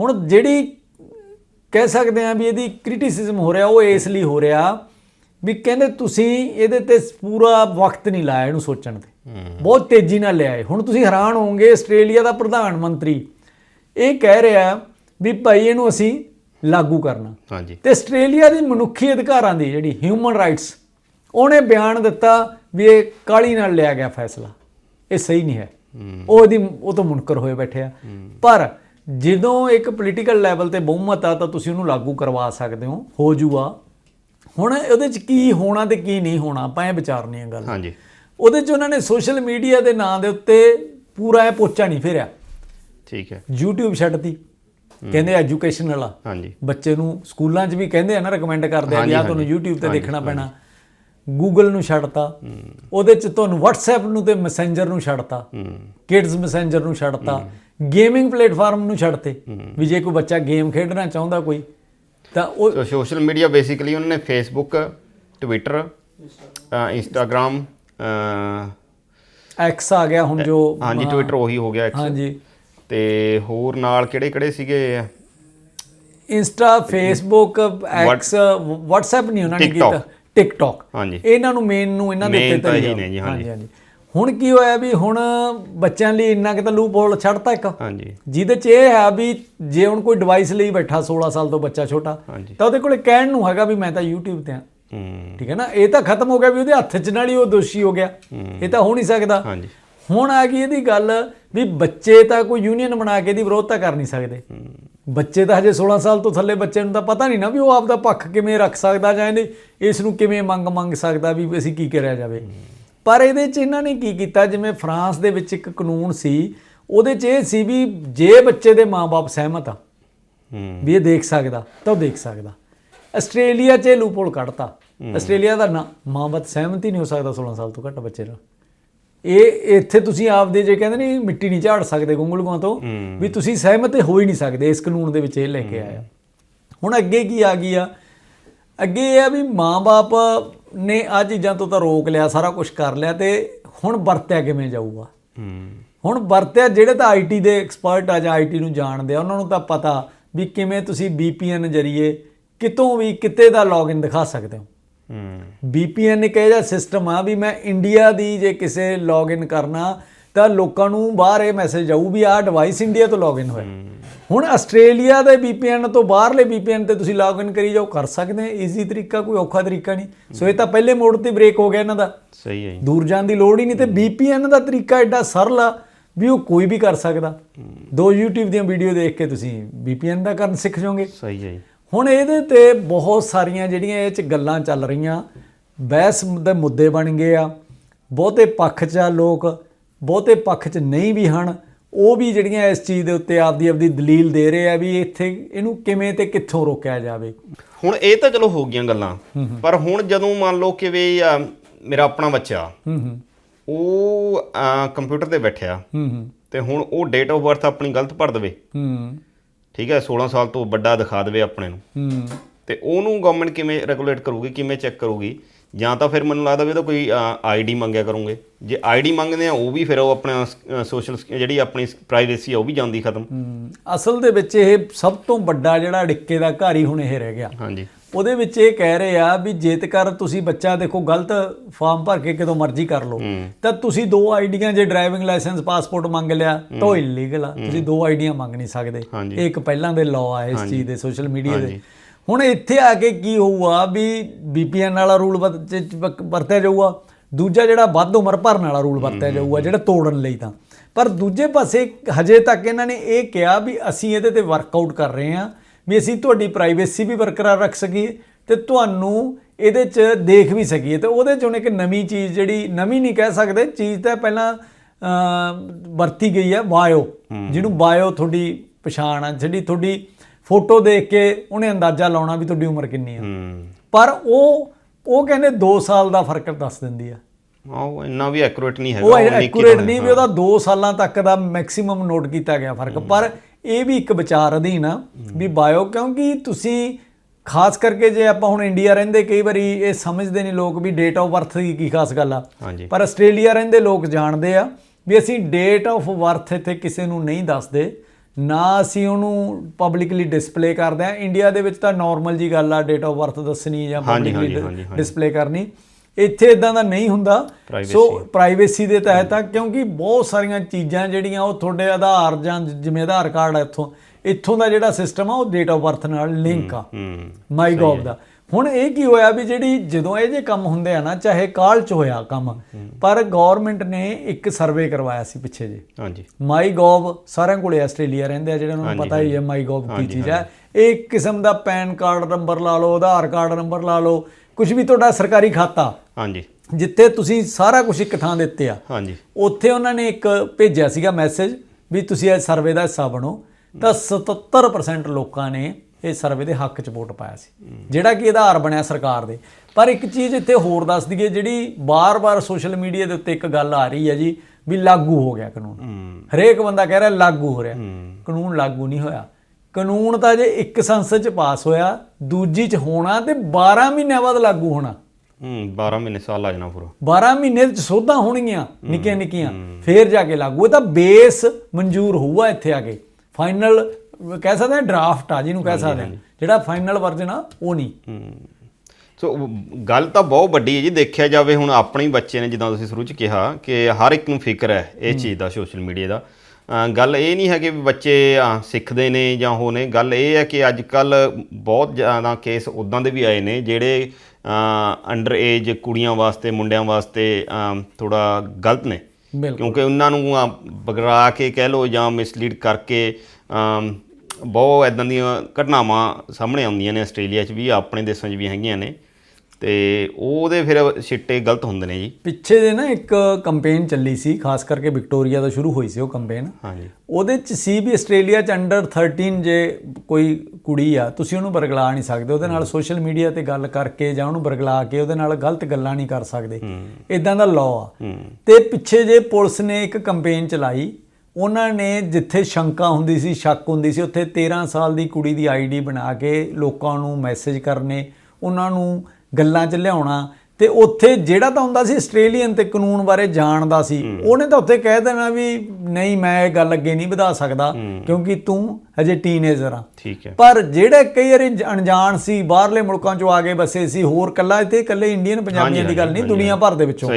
ਹੁਣ ਜਿਹੜੀ ਕਹਿ ਸਕਦੇ ਆ ਵੀ ਇਹਦੀ ਕ੍ਰਿਟਿਸਿਜ਼ਮ ਹੋ ਰਿਹਾ ਉਹ ਇਸ ਲਈ ਹੋ ਰਿਹਾ ਵੀ ਕਹਿੰਦੇ ਤੁਸੀਂ ਇਹਦੇ ਤੇ ਪੂਰਾ ਵਕਤ ਨਹੀਂ ਲਾਇਆ ਇਹਨੂੰ ਸੋਚਣ ਤੇ। ਬਹੁਤ ਤੇਜ਼ੀ ਨਾਲ ਲਿਆਏ ਹੁਣ ਤੁਸੀਂ ਹੈਰਾਨ ਹੋਵੋਗੇ ਆਸਟ੍ਰੇਲੀਆ ਦਾ ਪ੍ਰਧਾਨ ਮੰਤਰੀ ਇਹ ਕਹਿ ਰਿਹਾ ਵੀ ਭਾਈ ਇਹਨੂੰ ਅਸੀਂ ਲਾਗੂ ਕਰਨਾ। ਹਾਂਜੀ। ਤੇ ਆਸਟ੍ਰੇਲੀਆ ਦੀ ਮਨੁੱਖੀ ਅਧਿਕਾਰਾਂ ਦੀ ਜਿਹੜੀ ਹਿਊਮਨ ਰਾਈਟਸ ਉਹਨੇ ਬਿਆਨ ਦਿੱਤਾ ਵੀ ਇਹ ਕਾਲੀ ਨਾਲ ਲਿਆ ਗਿਆ ਫੈਸਲਾ। ਇਹ ਸਹੀ ਨਹੀਂ ਹੈ। ਉਹ ਇਹਦੀ ਉਹ ਤੋਂ ਮੁਨਕਰ ਹੋਏ ਬੈਠੇ ਆ। ਪਰ ਜਦੋਂ ਇੱਕ ਪੋਲੀਟੀਕਲ ਲੈਵਲ ਤੇ ਬਹੁਮਤ ਆ ਤਾਂ ਤੁਸੀਂ ਉਹਨੂੰ ਲਾਗੂ ਕਰਵਾ ਸਕਦੇ ਹੋ ਹੋ ਜੂਗਾ। ਹੁਣ ਉਹਦੇ ਚ ਕੀ ਹੋਣਾ ਤੇ ਕੀ ਨਹੀਂ ਹੋਣਾ ਆਪਾਂ ਇਹ ਵਿਚਾਰਨੀ ਆ ਗੱਲ। ਹਾਂਜੀ। ਉਹਦੇ ਚ ਉਹਨਾਂ ਨੇ ਸੋਸ਼ਲ ਮੀਡੀਆ ਦੇ ਨਾਂ ਦੇ ਉੱਤੇ ਪੂਰਾ ਇਹ ਪੋਚਾ ਨਹੀਂ ਫੇਰਿਆ। ਠੀਕ ਹੈ। YouTube ਛੱਡਤੀ। ਕਹਿੰਦੇ ਐਜੂਕੇਸ਼ਨਲ ਆ ਹਾਂਜੀ। ਬੱਚੇ ਨੂੰ ਸਕੂਲਾਂ 'ਚ ਵੀ ਕਹਿੰਦੇ ਆ ਨਾ ਰეკਮੈਂਡ ਕਰਦੇ ਆ ਵੀ ਆ ਤੁਹਾਨੂੰ। YouTube ਤੇ ਦੇਖਣਾ ਪੈਣਾ। Google ਨੂੰ ਛੱਡਤਾ। ਉਹਦੇ 'ਚ ਤੁਹਾਨੂੰ WhatsApp ਨੂੰ ਤੇ ਮੈਸੇਂਜਰ ਨੂੰ ਛੱਡਤਾ। ਹੂੰ। ਕਿਡਸ ਮੈਸੇਂਜਰ ਨੂੰ ਛੱਡਤਾ। ਗੇਮਿੰਗ ਪਲੇਟਫਾਰਮ ਨੂੰ ਛੱਡਤੇ ਵੀ ਜੇ ਕੋਈ ਬੱਚਾ ਗੇਮ ਖੇਡਣਾ ਚਾਹੁੰਦਾ ਕੋਈ ਤਾਂ ਉਹ ਸੋਸ਼ਲ ਮੀਡੀਆ ਬੇਸਿਕਲੀ ਉਹਨਾਂ ਨੇ ਫੇਸਬੁੱਕ ਟਵਿੱਟਰ ਇੰਸਟਾਗ੍ਰam ਐਕਸ ਆ ਗਿਆ ਹੁਣ ਜੋ ਹਾਂਜੀ ਟਵਿੱਟਰ ਉਹੀ ਹੋ ਗਿਆ X। ਹਾਂਜੀ। ਤੇ ਹੋਰ ਨਾਲ ਕਿਹੜੇ ਕਿਹੜੇ ਸੀਗੇ ਇੰਸਟਾ ਫੇਸਬੁੱਕ ਐਕਸ WhatsApp ਨਹੀਂ ਉਹਨਾਂ ਨੇ। ਕੀਤਾ। ਟਿਕਟੌਕ ਹਾਂਜੀ। ਇਹਨਾਂ ਨੂੰ ਮੇਨ ਨੂੰ ਇਹਨਾਂ ਦੇ ਉੱਤੇ ਤਾਂ ਹਾਂਜੀ। ਹਾਂਜੀ। ਹੁਣ ਕੀ ਹੋਇਆ ਵੀ ਹੁਣ ਬੱਚਿਆਂ ਲਈ ਇੰਨਾ ਕਿ ਤਾਂ ਲੂਪ ਹੋਲ ਛੱਡਤਾ ਇੱਕ। ਹਾਂਜੀ। ਜਿਹਦੇ ਚ ਇਹ ਹੈ ਵੀ ਜੇ ਹੁਣ ਕੋਈ ਡਿਵਾਈਸ ਲਈ ਬੈਠਾ 16 ਸਾਲ ਤੋਂ ਬੱਚਾ ਛੋਟਾ ਤਾਂ ਉਹਦੇ ਕੋਲੇ ਕਹਿਣ ਨੂੰ ਹੈਗਾ ਵੀ ਮੈਂ ਤਾਂ YouTube ਤੇ ਆ ਹੂੰ। ਠੀਕ ਹੈ ਨਾ? ਇਹ ਤਾਂ ਖਤਮ ਹੋ ਗਿਆ ਵੀ ਉਹਦੇ ਹੱਥ 'ਚ ਨਾਲ ਹੀ ਉਹ ਦੋਸ਼ੀ ਹੋ ਗਿਆ। ਇਹ ਤਾਂ ਹੋ ਨਹੀਂ ਸਕਦਾ। ਹਾਂਜੀ। ਹੁਣ ਆ ਗਈ ਇਹਦੀ ਗੱਲ ਵੀ ਬੱਚੇ ਤਾਂ ਕੋਈ ਯੂਨੀਅਨ ਬਣਾ ਕੇ ਇਹਦੀ ਵਿਰੋਧਤਾ ਕਰ ਨਹੀਂ ਸਕਦੇ। ਬੱਚੇ ਤਾਂ ਹਜੇ 16 ਸਾਲ ਤੋਂ ਥੱਲੇ ਬੱਚੇ ਨੂੰ ਤਾਂ ਪਤਾ ਨਹੀਂ ਨਾ ਵੀ ਉਹ ਆਪਦਾ ਪੱਖ ਕਿਵੇਂ ਰੱਖ ਸਕਦਾ ਜਾਂ ਇਹਨੇ ਇਸ ਨੂੰ ਕਿਵੇਂ ਮੰਗ ਮੰਗ ਸਕਦਾ ਵੀ ਅਸੀਂ ਕੀ ਕਰਿਆ ਜਾਵੇ। ਪਰ ਇਹਦੇ 'ਚ ਇਹਨਾਂ ਨੇ ਕੀ ਕੀਤਾ? ਜਿਵੇਂ ਫਰਾਂਸ ਦੇ ਵਿੱਚ ਇੱਕ ਕਾਨੂੰਨ ਸੀ ਉਹਦੇ 'ਚ ਇਹ ਸੀ ਵੀ ਜੇ ਬੱਚੇ ਦੇ ਮਾਪੇ ਸਹਿਮਤ ਆ ਹੂੰ। ਵੀ ਇਹ ਦੇਖ ਸਕਦਾ ਤਾਂ ਉਹ ਦੇਖ ਸਕਦਾ। ਆਸਟ੍ਰੇਲੀਆ 'ਚ ਇਹ ਲੂਪਹੋਲ ਕੱਢਤਾ। ਆਸਟ੍ਰੇਲੀਆ ਦਾ ਨਾ ਮਾਂ-ਬਾਪ ਸਹਿਮਤ ਹੀ ਨਹੀਂ ਹੋ ਸਕਦਾ 16 ਸਾਲ ਤੋਂ ਘੱਟ ਬੱਚੇ ਨਾਲ ਇਹ ਇੱਥੇ ਤੁਸੀਂ ਆਪਦੇ ਜੇ ਕਹਿੰਦੇ ਨੇ ਮਿੱਟੀ ਨਹੀਂ ਝਾੜ ਸਕਦੇ ਗੁੰਗਲੂਆਂ ਤੋਂ ਵੀ ਤੁਸੀਂ ਸਹਿਮਤ ਹੋ ਹੀ ਨਹੀਂ ਸਕਦੇ ਇਸ ਕਾਨੂੰਨ ਦੇ ਵਿੱਚ ਇਹ ਲੈ ਕੇ ਆਇਆ। ਹੁਣ ਅੱਗੇ ਕੀ ਆ ਗਈ ਆ? ਅੱਗੇ ਇਹ ਆ ਵੀ ਮਾਂ-ਬਾਪ ਨੇ ਆ ਚੀਜ਼ਾਂ ਤੋਂ ਤਾਂ ਰੋਕ ਲਿਆ ਸਾਰਾ ਕੁਝ ਕਰ ਲਿਆ ਤੇ ਹੁਣ ਵਰਤਿਆ ਕਿਵੇਂ ਜਾਊਗਾ? ਹੁਣ ਵਰਤਿਆ ਜਿਹੜੇ ਤਾਂ ਆਈਟੀ ਦੇ ਐਕਸਪਰਟ ਆ ਜਾਂ ਆਈਟੀ ਨੂੰ ਜਾਣਦੇ ਆ ਉਹਨਾਂ ਨੂੰ ਤਾਂ ਪਤਾ ਵੀ ਕਿਵੇਂ ਤੁਸੀਂ VPN ਜਰੀਏ ਕਿਤੋਂ ਵੀ ਕਿਤੇ ਦਾ ਲੌਗਇਨ ਦਿਖਾ ਸਕਦੇ ਹੋ। VPN ਇੱਕ ਇਹੋ ਜਿਹਾ ਸਿਸਟਮ ਆ ਵੀ ਮੈਂ ਇੰਡੀਆ ਦੀ ਜੇ ਕਿਸੇ ਲੌਗਇਨ ਕਰਨਾ ਤਾਂ ਲੋਕਾਂ ਨੂੰ ਬਾਹਰ ਇਹ ਮੈਸੇਜ ਜਾਊ ਵੀ ਆਹ ਡਿਵਾਈਸ ਇੰਡੀਆ ਤੋਂ ਲੌਗਇਨ ਹੋਇਆ। ਹੁਣ ਆਸਟ੍ਰੇਲੀਆ ਦੇ VPN ਤੋਂ ਬਾਹਰਲੇ VPN ਤੇ ਤੁਸੀਂ ਲੌਗਇਨ ਕਰੀ ਜਾਓ ਕਰ ਸਕਦੇ ਆ ਈਜ਼ੀ ਤਰੀਕਾ ਕੋਈ ਔਖਾ ਤਰੀਕਾ ਨਹੀਂ। ਸੋ ਇਹ ਤਾਂ ਪਹਿਲੇ ਮੋਡ ਤੇ ਬ੍ਰੇਕ ਹੋ ਗਿਆ ਇਹਨਾਂ ਦਾ। ਸਹੀ ਹੈ ਜੀ। ਦੂਰ ਜਾਣ ਦੀ ਲੋੜ ਹੀ ਨਹੀਂ ਤੇ VPN ਦਾ ਤਰੀਕਾ ਐਡਾ ਸਰਲ ਆ ਵੀ ਉਹ ਕੋਈ ਵੀ ਕਰ ਸਕਦਾ। ਦੋ YouTube ਦੀਆਂ ਵੀਡੀਓ ਦੇਖ ਕੇ ਤੁਸੀਂ VPN ਦਾ ਕਰਨ ਸਿੱਖ ਜਾਓਗੇ। ਸਹੀ ਹੈ ਜੀ। ਹੁਣ ਇਹਦੇ ਤੇ ਬਹੁਤ ਸਾਰੀਆਂ ਜਿਹੜੀਆਂ ਇਹ ਚ ਗੱਲਾਂ ਚੱਲ ਰਹੀਆਂ ਬਹਿਸ ਦੇ ਮੁੱਦੇ ਬਣ ਗਏ ਆ। ਬਹੁਤੇ ਪੱਖ 'ਚ ਆ ਲੋਕ ਬਹੁਤੇ ਪੱਖ 'ਚ ਨਹੀਂ ਵੀ ਹਨ। ਉਹ ਵੀ ਜਿਹੜੀਆਂ ਇਸ ਚੀਜ਼ ਦੇ ਉੱਤੇ ਆਪਦੀ ਆਪਦੀ ਦਲੀਲ ਦੇ ਰਹੇ ਆ ਵੀ ਇੱਥੇ ਇਹਨੂੰ ਕਿਵੇਂ ਤੇ ਕਿੱਥੋਂ ਰੋਕਿਆ ਜਾਵੇ। ਹੁਣ ਇਹ ਤਾਂ ਚਲੋ ਹੋ ਗਈਆਂ ਗੱਲਾਂ ਪਰ ਹੁਣ ਜਦੋਂ ਮੰਨ ਲਓ ਕਿ ਵੀ ਮੇਰਾ ਆਪਣਾ ਬੱਚਾ ਉਹ ਕੰਪਿਊਟਰ ਤੇ ਬੈਠਿਆ ਤੇ ਹੁਣ ਉਹ ਡੇਟ ਆਫ ਬਰਥ ਆਪਣੀ ਗਲਤ ਭਰ ਦੇਵੇ। ਠੀਕ ਹੈ 16 ਸਾਲ ਤੋਂ ਵੱਡਾ ਦਿਖਾ ਦੇਵੇ ਆਪਣੇ ਨੂੰ। ਤੇ ਉਹਨੂੰ ਗਵਰਨਮੈਂਟ ਕਿਵੇਂ ਰੈਗੂਲੇਟ ਕਰੂਗੀ ਕਿਵੇਂ ਚੈੱਕ ਕਰੂਗੀ? ਜਾਂ ਤਾਂ ਫਿਰ ਮੈਨੂੰ ਲੱਗਦਾ ਵੀ ਇਹਦਾ ਕੋਈ ਆਈਡੀ ਮੰਗਿਆ ਕਰੋਗੇ। ਜੇ ਆਈਡੀ ਮੰਗਦੇ ਆ ਉਹ ਵੀ ਫਿਰ ਉਹ ਆਪਣਾ ਸੋਸ਼ਲ ਜਿਹੜੀ ਆਪਣੀ ਪ੍ਰਾਈਵੇਸੀ ਆ ਉਹ ਵੀ ਜਾਂਦੀ ਖਤਮ। ਅਸਲ ਦੇ ਵਿੱਚ ਇਹ ਸਭ ਤੋਂ ਵੱਡਾ ਜਿਹੜਾ ਅੜਿੱਕੇ ਦਾ ਘਰ ਹੀ ਹੁਣ ਇਹ ਰਹਿ ਗਿਆ। ਹਾਂਜੀ। ਉਹਦੇ ਵਿੱਚ ਇਹ ਕਹਿ ਰਹੇ ਆ ਵੀ ਜੇਤਕਰ ਤੁਸੀਂ ਬੱਚਾ ਦੇਖੋ ਗਲਤ ਫਾਰਮ ਭਰ ਕੇ ਕਿਤੋਂ ਮਰਜ਼ੀ ਕਰ ਲਓ। ਤਾਂ ਤੁਸੀਂ ਦੋ ਆਈਡੀਆਂ ਜੇ ਡਰਾਈਵਿੰਗ ਲਾਇਸੈਂਸ ਪਾਸਪੋਰਟ ਮੰਗ ਲਿਆ ਤਾਂ ਉਹ ਇਲੀਗਲ ਆ। ਤੁਸੀਂ ਦੋ ਆਈਡੀਆਂ ਮੰਗ ਨਹੀਂ ਸਕਦੇ। ਇਹ ਇੱਕ ਪਹਿਲਾਂ ਦੇ ਲਾਅ ਆ ਇਸ ਚੀਜ਼ ਦੇ ਸੋਸ਼ਲ ਮੀਡੀਆ ਦੇ। ਹੁਣ ਇੱਥੇ ਆ ਕੇ ਕੀ ਹੋਊਗਾ ਵੀ VPN ਵਾਲਾ ਰੂਲ ਵਰਤਿਆ ਜਾਊਗਾ। ਦੂਜਾ ਜਿਹੜਾ ਵੱਧ ਉਮਰ ਭਰਨ ਵਾਲਾ ਰੂਲ ਵਰਤਿਆ ਜਾਊਗਾ ਜਿਹੜਾ ਤੋੜਨ ਲਈ ਤਾਂ। ਪਰ ਦੂਜੇ ਪਾਸੇ ਹਜੇ ਤੱਕ ਇਹਨਾਂ ਨੇ ਇਹ ਕਿਹਾ ਵੀ ਅਸੀਂ ਇਹਦੇ ਤੇ ਵਰਕਆਊਟ ਕਰ ਰਹੇ ਹਾਂ ਵੀ ਅਸੀਂ ਤੁਹਾਡੀ ਪ੍ਰਾਈਵੇਸੀ ਵੀ ਬਰਕਰਾਰ ਰੱਖ ਸਕੀਏ ਤੇ ਤੁਹਾਨੂੰ ਇਹਦੇ 'ਚ ਦੇਖ ਵੀ ਸਕੀਏ। ਤੇ ਉਹਦੇ 'ਚ ਹੁਣ ਇੱਕ ਨਵੀਂ ਚੀਜ਼ ਜਿਹੜੀ ਨਵੀਂ ਨਹੀਂ ਕਹਿ ਸਕਦੇ ਚੀਜ਼ ਤਾਂ ਪਹਿਲਾਂ ਵਰਤੀ ਗਈ ਹੈ ਬਾਇਓ। ਜਿਹਨੂੰ ਬਾਇਓ ਤੁਹਾਡੀ ਪਛਾਣ ਆ ਜਿਹੜੀ ਤੁਹਾਡੀ ਫੋਟੋ ਦੇਖ ਕੇ ਉਹਨੇ ਅੰਦਾਜ਼ਾ ਲਾਉਣਾ ਵੀ ਤੁਹਾਡੀ ਉਮਰ ਕਿੰਨੀ ਆ। ਪਰ ਉਹ ਉਹ ਕਹਿੰਦੇ 2 ਸਾਲ ਦਾ ਫ਼ਰਕ ਦੱਸ ਦਿੰਦੀ ਆ। ਉਹ ਇੰਨਾ ਵੀ ਐਕੂਰੇਟ ਨਹੀਂ ਹੈਗਾ ਉਹ ਐਕੂਰੇਟ ਨਹੀਂ ਵੀ ਉਹਦਾ 2 ਸਾਲਾਂ ਤੱਕ ਦਾ ਮੈਕਸਿਮਮ ਨੋਟ ਕੀਤਾ ਗਿਆ ਫ਼ਰਕ। ਪਰ ਇਹ ਵੀ ਇੱਕ ਵਿਚਾਰ ਅਧੀਨ ਆ ਵੀ ਬਾਇਓ ਕਿਉਂਕਿ ਤੁਸੀਂ ਖਾਸ ਕਰਕੇ ਜੇ ਆਪਾਂ ਹੁਣ ਇੰਡੀਆ ਰਹਿੰਦੇ ਕਈ ਵਾਰੀ ਇਹ ਸਮਝਦੇ ਨਹੀਂ ਲੋਕ ਵੀ ਡੇਟ ਆਫ ਬਰਥ ਦੀ ਕੀ ਖਾਸ ਗੱਲ ਆ। ਪਰ ਆਸਟ੍ਰੇਲੀਆ ਰਹਿੰਦੇ ਲੋਕ ਜਾਣਦੇ ਆ ਵੀ ਅਸੀਂ ਡੇਟ ਆਫ ਬਰਥ ਇੱਥੇ ਕਿਸੇ ਨੂੰ ਨਹੀਂ ਦੱਸਦੇ। ਨਾ ਅਸੀਂ ਉਹਨੂੰ ਪਬਲਿਕਲੀ ਡਿਸਪਲੇ ਕਰਦੇ ਆ ਇੰਡੀਆ ਦੇ ਵਿੱਚ ਤਾਂ ਨਾਰਮਲ ਜੀ ਗੱਲ ਆ ਡੇਟ ਆਫ ਬਰਥ ਦੱਸਣੀ ਜਾਂ ਪਬਲਿਕਲੀ। ਡਿਸਪਲੇ ਕਰਨੀ। ਇੱਥੇ ਇਦਾਂ ਦਾ ਨਹੀਂ ਹੁੰਦਾ। ਸੋ ਪ੍ਰਾਈਵੇਸੀ ਦੇ ਤਹਿਤ ਆ ਕਿਉਂਕਿ ਬਹੁਤ ਸਾਰੀਆਂ ਚੀਜ਼ਾਂ ਜਿਹੜੀਆਂ ਉਹ ਤੁਹਾਡੇ ਆਧਾਰ ਜਾਂ ਜਿਵੇਂ ਆਧਾਰ ਕਾਰਡ ਆ ਇੱਥੋਂ ਇੱਥੋਂ ਦਾ ਜਿਹੜਾ ਸਿਸਟਮ ਆ ਉਹ ਡੇਟ ਆਫ ਬਰਥ ਨਾਲ ਲਿੰਕ ਆ। ਮਾਈ ਗੋਵ ਦਾ। ਹੁਣ ਇਹ ਕੀ ਹੋਇਆ ਵੀ ਜਿਹੜੀ ਜਦੋਂ ਇਹ ਜੇ ਕੰਮ ਹੁੰਦੇ ਆ ਨਾ ਚਾਹੇ ਕਾਲ ਚ ਹੋਇਆ ਕੰਮ ਪਰ ਗਵਰਨਮੈਂਟ ਨੇ ਇੱਕ ਸਰਵੇ ਕਰਵਾਇਆ ਸੀ ਪਿੱਛੇ ਜੇ ਹਾਂਜੀ। ਮਾਈ ਗੋਵ ਸਾਰਿਆਂ ਕੋਲੇ ਆਸਟ੍ਰੇਲੀਆ ਰਹਿੰਦੇ ਆ ਜਿਹੜਾ ਉਹਨਾਂ ਨੂੰ ਪਤਾ ਹੀ ਹੈ ਮਾਈ ਗੋਵ ਕੀ ਚੀਜ਼ ਹੈ ਇਹ ਇੱਕ ਕਿਸਮ ਦਾ ਪੈਨ ਕਾਰਡ ਨੰਬਰ ਲਾ ਲਓ ਆਧਾਰ ਕਾਰਡ ਨੰਬਰ ਲਾ ਲਓ ਕੁਝ ਵੀ ਤੁਹਾਡਾ ਸਰਕਾਰੀ ਖਾਤਾ ਹਾਂਜੀ। ਜਿੱਥੇ ਤੁਸੀਂ ਸਾਰਾ ਕੁਝ ਇੱਕ ਥਾਂ ਦਿੱਤੇ ਆ ਹਾਂਜੀ। ਉੱਥੇ ਉਹਨਾਂ ਨੇ ਇੱਕ ਭੇਜਿਆ ਸੀਗਾ ਮੈਸੇਜ ਵੀ ਤੁਸੀਂ ਇਸ ਸਰਵੇ ਦਾ ਹਿੱਸਾ ਬਣੋ। ਤਾਂ 77% ਲੋਕਾਂ ਨੇ ਇਹ ਸਰਵੇ ਦੇ ਹੱਕ 'ਚ ਵੋਟ ਪਾਇਆ ਸੀ। ਜਿਹੜਾ ਕਿ ਆਧਾਰ ਬਣਿਆ ਸਰਕਾਰ ਦੇ। ਪਰ ਇੱਕ ਚੀਜ਼ ਇੱਥੇ ਹੋਰ ਦੱਸ ਦਈਏ ਜਿਹੜੀ ਬਾਰ-ਬਾਰ ਸੋਸ਼ਲ ਮੀਡੀਆ ਦੇ ਉੱਤੇ ਇੱਕ ਗੱਲ ਆ ਰਹੀ ਹੈ ਜੀ ਵੀ ਲਾਗੂ ਹੋ ਗਿਆ ਕਾਨੂੰਨ। ਹਰੇਕ ਬੰਦਾ ਕਹਿ ਰਿਹਾ ਲਾਗੂ ਹੋ ਰਿਹਾ। ਕਾਨੂੰਨ ਲਾਗੂ ਨਹੀਂ ਹੋਇਆ। ਕਾਨੂੰਨ ਤਾਂ ਜੇ ਇੱਕ ਸੰਸਦ 'ਚ ਪਾਸ ਹੋਇਆ ਦੂਜੀ 'ਚ ਹੋਣਾ ਤੇ 12 ਮਹੀਨਿਆਂ ਬਾਅਦ ਲਾਗੂ ਹੋਣਾ। ਹੂੰ 12 ਮਹੀਨੇ ਸਾਲ ਆ ਜਾਣਾ ਪੂਰਾ। 12 ਮਹੀਨੇ ਚ ਸੋਧਾਂ ਹੋਣਗੀਆਂ ਨਿੱਕੀਆਂ ਨਿੱਕੀਆਂ ਫੇਰ ਜਾ ਕੇ ਲਾਗੂ। ਇਹ ਤਾਂ ਬੇਸ ਮਨਜ਼ੂਰ ਹੋਊਗਾ ਇੱਥੇ ਆ ਕੇ। ਫਾਈਨਲ ਕਹਿ ਸਕਦੇ ਆ ਡਰਾਫਟ ਆ ਜਿਹਨੂੰ ਕਹਿ ਸਕਦੇ ਆ ਜਿਹੜਾ ਫਾਈਨਲ ਵਰਜਨ ਆ ਉਹ ਨਹੀਂ। ਸੋ ਗੱਲ ਤਾਂ ਬਹੁਤ ਵੱਡੀ ਹੈ ਜੀ ਦੇਖਿਆ ਜਾਵੇ ਹੁਣ ਆਪਣੇ ਹੀ ਬੱਚੇ ਨੇ ਜਿੱਦਾਂ ਤੁਸੀਂ ਸ਼ੁਰੂ ਚ ਕਿਹਾ ਕਿ ਹਰ ਇੱਕ ਨੂੰ ਫਿਕਰ ਹੈ ਇਹ ਚੀਜ਼ ਦਾ ਸੋਸ਼ਲ ਮੀਡੀਆ ਦਾ। ਗੱਲ ਇਹ ਨਹੀਂ ਹੈ ਕਿ ਬੱਚੇ ਸਿੱਖਦੇ ਨੇ ਜਾਂ ਉਹ ਨੇ। ਗੱਲ ਇਹ ਹੈ ਕਿ ਅੱਜ ਕੱਲ ਬਹੁਤ ਜ਼ਿਆਦਾ ਕੇਸ ਉਦਾਂ ਦੇ ਵੀ ਆਏ ਨੇ ਜਿਹੜੇ ਅੰਡਰ ਏਜ ਕੁੜੀਆਂ ਵਾਸਤੇ ਮੁੰਡਿਆਂ ਵਾਸਤੇ ਥੋੜਾ ਗਲਤ ਨੇ। ਕਿਉਂਕਿ ਉਹਨਾਂ ਨੂੰ ਬਗਰਾ ਕੇ ਕਹਿ ਲਓ ਜਾਂ ਮਿਸਲੀਡ ਕਰਕੇ ਬਹੁਤ ਇਦਾਂ ਦੀਆਂ ਘਟਨਾਵਾਂ ਸਾਹਮਣੇ ਆਉਂਦੀਆਂ ਨੇ ਆਸਟ੍ਰੇਲੀਆ 'ਚ ਵੀ ਆਪਣੇ ਦੇਸ਼ਾਂ 'ਚ ਵੀ ਹੈਗੀਆਂ ਨੇ। ਤੇ ਉਹਦੇ ਫਿਰ ਛਿੱਟੇ ਗਲਤ ਹੁੰਦੇ ਨੇ ਜੀ। ਪਿੱਛੇ ਜੇ ਨਾ ਇੱਕ ਕੰਪੇਨ ਚੱਲੀ ਸੀ ਖਾਸ ਕਰਕੇ ਵਿਕਟੋਰੀਆ ਤੋਂ ਸ਼ੁਰੂ ਹੋਈ ਸੀ ਉਹ ਕੰਪੇਨ। ਹਾਂਜੀ। ਉਹਦੇ ਚ ਸੀ ਵੀ ਆਸਟ੍ਰੇਲੀਆ ਚ ਅੰਡਰ 13 ਜੇ ਕੋਈ ਕੁੜੀ ਆ ਤੁਸੀਂ ਉਹਨੂੰ ਬਰਗਲਾ ਨਹੀਂ ਸਕਦੇ। ਉਹਦੇ ਨਾਲ ਸੋਸ਼ਲ ਮੀਡੀਆ ਤੇ ਗੱਲ ਕਰਕੇ ਜਾਂ ਉਹਨੂੰ ਬਰਗਲਾ ਕੇ ਉਹਦੇ ਨਾਲ ਗਲਤ ਗੱਲਾਂ ਨਹੀਂ ਕਰ ਸਕਦੇ। ਇਦਾਂ ਦਾ ਲਾਅ ਆ। ਤੇ ਪਿੱਛੇ ਜੇ ਪੁਲਿਸ ਨੇ ਇੱਕ ਕੰਪੇਨ ਚਲਾਈ ਉਹਨਾਂ ਨੇ ਜਿੱਥੇ ਸ਼ੰਕਾ ਹੁੰਦੀ ਸੀ, ਸ਼ੱਕ ਹੁੰਦੀ ਸੀ, ਉੱਥੇ 13 ਸਾਲ ਦੀ ਕੁੜੀ ਦੀ ਆਈਡੀ ਬਣਾ ਕੇ ਲੋਕਾਂ ਨੂੰ ਮੈਸੇਜ ਕਰਨੇ, ਉਹਨਾਂ ਨੂੰ ਗੱਲਾਂ 'ਚ ਲਿਆਉਣਾ ਤੇ ਉੱਥੇ ਜਿਹੜਾ ਤਾਂ ਹੁੰਦਾ ਸੀ ਆਸਟ੍ਰੇਲੀਅਨ ਤੇ ਕਾਨੂੰਨ ਬਾਰੇ ਜਾਣਦਾ ਸੀ ਉਹਨੇ ਤਾਂ ਉੱਥੇ ਕਹਿ ਦੇਣਾ ਵੀ ਨਹੀਂ ਮੈਂ ਇਹ ਗੱਲ ਅੱਗੇ ਨਹੀਂ ਵਧਾ ਸਕਦਾ ਕਿਉਂਕਿ ਤੂੰ ਹਜੇ ਟੀਨੇਜਰ ਆ। ਠੀਕ ਹੈ। ਪਰ ਜਿਹੜੇ ਕਈ ਵਾਰੀ ਅਣਜਾਣ ਸੀ ਬਾਹਰਲੇ ਮੁਲਕਾਂ ਚੋਂ ਆ ਕੇ ਬਸੇ ਸੀ ਹੋਰ ਕੱਲਾ ਇੱਥੇ ਇਕੱਲੇ ਇੰਡੀਅਨ ਪੰਜਾਬੀਆਂ ਦੀ ਗੱਲ ਨਹੀਂ ਦੁਨੀਆ ਭਰ ਦੇ ਵਿੱਚੋਂ।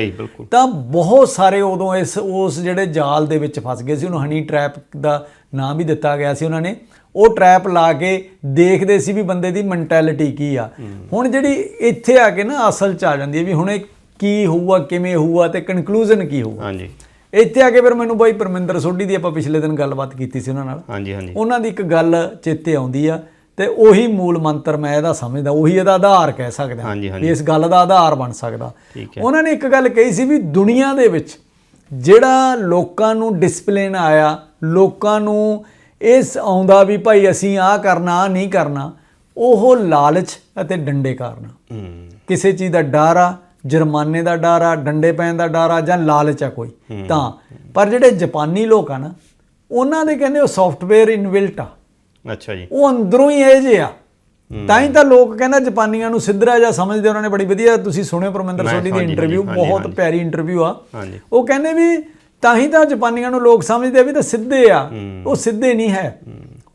ਤਾਂ ਬਹੁਤ ਸਾਰੇ ਉਦੋਂ ਇਸ ਉਸ ਜਿਹੜੇ ਜਾਲ ਦੇ ਵਿੱਚ ਫਸ ਗਏ ਸੀ ਉਹਨੂੰ ਹਨੀ ਟ੍ਰੈਪ ਦਾ ਨਾਮ ਵੀ ਦਿੱਤਾ ਗਿਆ ਸੀ ਉਹਨਾਂ ਨੇ। ਉਹ ਟ੍ਰੈਪ ਲਾ ਕੇ ਦੇਖਦੇ ਸੀ ਵੀ ਬੰਦੇ ਦੀ ਮੈਂਟੈਲਿਟੀ ਕੀ ਆ। ਹੁਣ ਜਿਹੜੀ ਇੱਥੇ ਆ ਕੇ ਨਾ ਅਸਲ ਚ ਆ ਜਾਂਦੀ ਹੈ ਵੀ ਹੁਣ ਇਹ ਕੀ ਹੋਊਗਾ ਕਿਵੇਂ ਹੋਊਗਾ ਤੇ ਕਨਕਲੂਜਨ ਕੀ ਹੋਊਗਾ। ਹਾਂਜੀ। ਇੱਥੇ ਆ ਕੇ ਫਿਰ ਮੈਨੂੰ ਬਾਈ ਪਰਮਿੰਦਰ ਸੋਢੀ ਦੀ ਆਪਾਂ ਪਿਛਲੇ ਦਿਨ ਗੱਲਬਾਤ ਕੀਤੀ ਸੀ ਉਹਨਾਂ ਨਾਲ। ਹਾਂਜੀ ਹਾਂਜੀ। ਉਹਨਾਂ ਦੀ ਇੱਕ ਗੱਲ ਚੇਤੇ ਆਉਂਦੀ ਆ ਤੇ ਉਹੀ ਮੂਲ ਮੰਤਰ ਮੈਂ ਇਹਦਾ ਸਮਝਦਾ ਉਹੀ ਇਹਦਾ ਆਧਾਰ ਕਹਿ ਸਕਦਾ। ਵੀ ਇਸ ਗੱਲ ਦਾ ਆਧਾਰ ਬਣ ਸਕਦਾ। ਠੀਕ ਹੈ। ਉਹਨਾਂ ਨੇ ਇੱਕ ਗੱਲ ਕਹੀ ਸੀ ਵੀ ਦੁਨੀਆ ਦੇ ਵਿੱਚ ਜਿਹੜਾ ਲੋਕਾਂ ਨੂੰ ਡਿਸਪਲਿਨ ਆਇਆ ਲੋਕਾਂ ਨੂੰ ਇਸ ਆਉਂਦਾ ਵੀ ਭਾਈ ਅਸੀਂ ਆਹ ਕਰਨਾ ਆਹ ਨਹੀਂ ਕਰਨਾ ਉਹ ਲਾਲਚ ਅਤੇ ਡੰਡੇ ਕਾਰਨ। ਕਿਸੇ ਚੀਜ਼ ਦਾ ਡਰ ਆ ਜੁਰਮਾਨੇ ਦਾ ਡਰ ਆ ਡੰਡੇ ਪੈਣ ਦਾ ਡਰ ਆ ਜਾਂ ਲਾਲਚ ਆ ਕੋਈ ਤਾਂ। ਪਰ ਜਿਹੜੇ ਜਾਪਾਨੀ ਲੋਕ ਆ ਨਾ ਉਹਨਾਂ ਦੇ ਕਹਿੰਦੇ ਉਹ ਸੌਫਟਵੇਅਰ ਇਨਵਿਲਟ ਆ। ਅੱਛਾ ਜੀ। ਉਹ ਅੰਦਰੋਂ ਹੀ ਇਹ ਜੇ ਆ। ਤਾਂ ਹੀ ਤਾਂ ਲੋਕ ਕਹਿੰਦਾ ਜਾਪਾਨੀਆਂ ਨੂੰ ਸਿੱਧਰਾ ਜਾਂ ਸਮਝਦੇ ਉਹਨਾਂ ਨੇ ਬੜੀ ਵਧੀਆ ਤੁਸੀਂ ਸੁਣਿਓ ਪਰਮਿੰਦਰ ਸੋਢੀ ਦੀ ਇੰਟਰਵਿਊ ਬਹੁਤ। ਪਿਆਰੀ ਇੰਟਰਵਿਊ ਆ। ਉਹ ਕਹਿੰਦੇ ਵੀ ਤਾਂ ਹੀ ਤਾਂ ਜਾਪਾਨੀਆਂ ਨੂੰ ਲੋਕ ਸਮਝਦੇ ਆ ਵੀ ਤਾਂ ਸਿੱਧੇ ਆ। ਉਹ ਸਿੱਧੇ ਨਹੀਂ ਹੈ।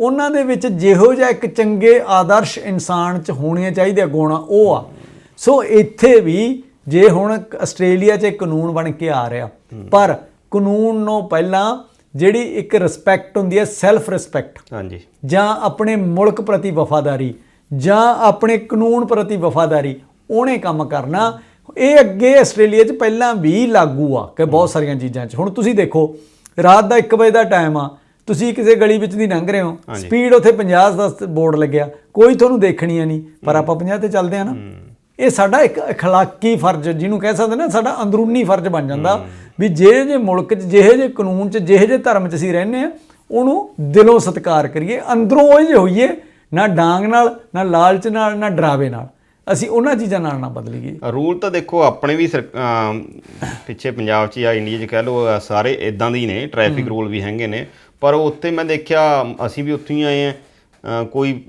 ਉਹਨਾਂ ਦੇ ਵਿੱਚ ਜਿਹੋ ਜਿਹਾ ਇੱਕ ਚੰਗੇ ਆਦਰਸ਼ ਇਨਸਾਨ ਚ ਹੋਣੀਆਂ ਚਾਹੀਦੀਆਂ ਗੁਣ ਉਹ ਆ। ਸੋ ਇੱਥੇ ਵੀ ਜੇ ਹੁਣ ਆਸਟ੍ਰੇਲੀਆ 'ਚ ਇੱਕ ਕਾਨੂੰਨ ਬਣ ਕੇ ਆ ਰਿਹਾ ਪਰ ਕਾਨੂੰਨ ਨੂੰ ਪਹਿਲਾਂ ਜਿਹੜੀ ਇੱਕ ਰਿਸਪੈਕਟ ਹੁੰਦੀ ਹੈ ਸੈਲਫ ਰਿਸਪੈਕਟ ਹਾਂਜੀ। ਜਾਂ ਆਪਣੇ ਮੁਲਕ ਪ੍ਰਤੀ ਵਫਾਦਾਰੀ ਜਾਂ ਆਪਣੇ ਕਾਨੂੰਨ ਪ੍ਰਤੀ ਵਫਾਦਾਰੀ ਉਹਨੇ ਕੰਮ ਕਰਨਾ। ਇਹ ਅੱਗੇ ਆਸਟ੍ਰੇਲੀਆ 'ਚ ਪਹਿਲਾਂ ਵੀ ਲਾਗੂ ਆ ਕਿ ਬਹੁਤ ਸਾਰੀਆਂ ਚੀਜ਼ਾਂ 'ਚ ਹੁਣ ਤੁਸੀਂ ਦੇਖੋ ਰਾਤ ਦਾ 1 ਵਜੇ ਦਾ ਟਾਈਮ ਆ ਤੁਸੀਂ ਕਿਸੇ ਗਲੀ ਵਿੱਚ ਦੀ ਲੰਘ ਰਹੇ ਹੋ ਸਪੀਡ ਉੱਥੇ 50 ਦਾ ਬੋਰਡ ਲੱਗਿਆ ਕੋਈ ਤੁਹਾਨੂੰ ਦੇਖਣੀ ਨਹੀਂ ਪਰ ਆਪਾਂ 50 ਤੇ ਚੱਲਦੇ ਆ ਨਾ ਇਹ ਸਾਡਾ ਇੱਕ اخلاقی ਫਰਜ਼ ਜਿਹਨੂੰ ਕਹਿ ਸਕਦੇ ਨਾ ਸਾਡਾ ਅੰਦਰੂਨੀ ਫਰਜ਼ ਬਣ ਜਾਂਦਾ ਵੀ ਜਿਹੇ ਜੇ ਮੁਲਕ 'ਚ ਜਿਹੇ ਜੇ ਕਾਨੂੰਨ 'ਚ ਜਿਹੇ ਜੇ ਧਰਮ 'ਚ ਅਸੀਂ ਰਹਿੰਦੇ ਆ ਉਹਨੂੰ ਦਿਲੋਂ ਸਤਿਕਾਰ ਕਰੀਏ ਅੰਦਰੋਂ ਉਹ ਜਿਹੇ ਹੋਈਏ ਨਾ ਡਾਂਗ ਨਾਲ ਨਾ ਲਾਲਚ ਨਾਲ ਨਾ ਡਰਾਵੇ ਨਾਲ ਅਸੀਂ ਉਹਨਾਂ ਚੀਜ਼ਾਂ ਨਾਲ ਨਾ ਬਦਲੀਏ। ਰੂਲ ਤਾਂ ਦੇਖੋ ਆਪਣੇ ਵੀ ਸਰ- ਅਮ ਪਿੱਛੇ ਪੰਜਾਬ 'ਚ ਜਾਂ ਇੰਡੀਆ 'ਚ ਕਹਿ ਲਓ ਅ, ਸਾਰੇ ਇਦਾਂ ਦੇ ਹੀ ਨੇ ਟ੍ਰੈਫਿਕ ਰੂਲ ਵੀ ਹੈਗੇ ਨੇ। ਪਰ ਉੱਥੇ ਮੈਂ ਦੇਖਿਆ ਅਸੀਂ ਵੀ ਉੱਥੋਂ ਹੀ ਆਏ ਆ ਕੋਈ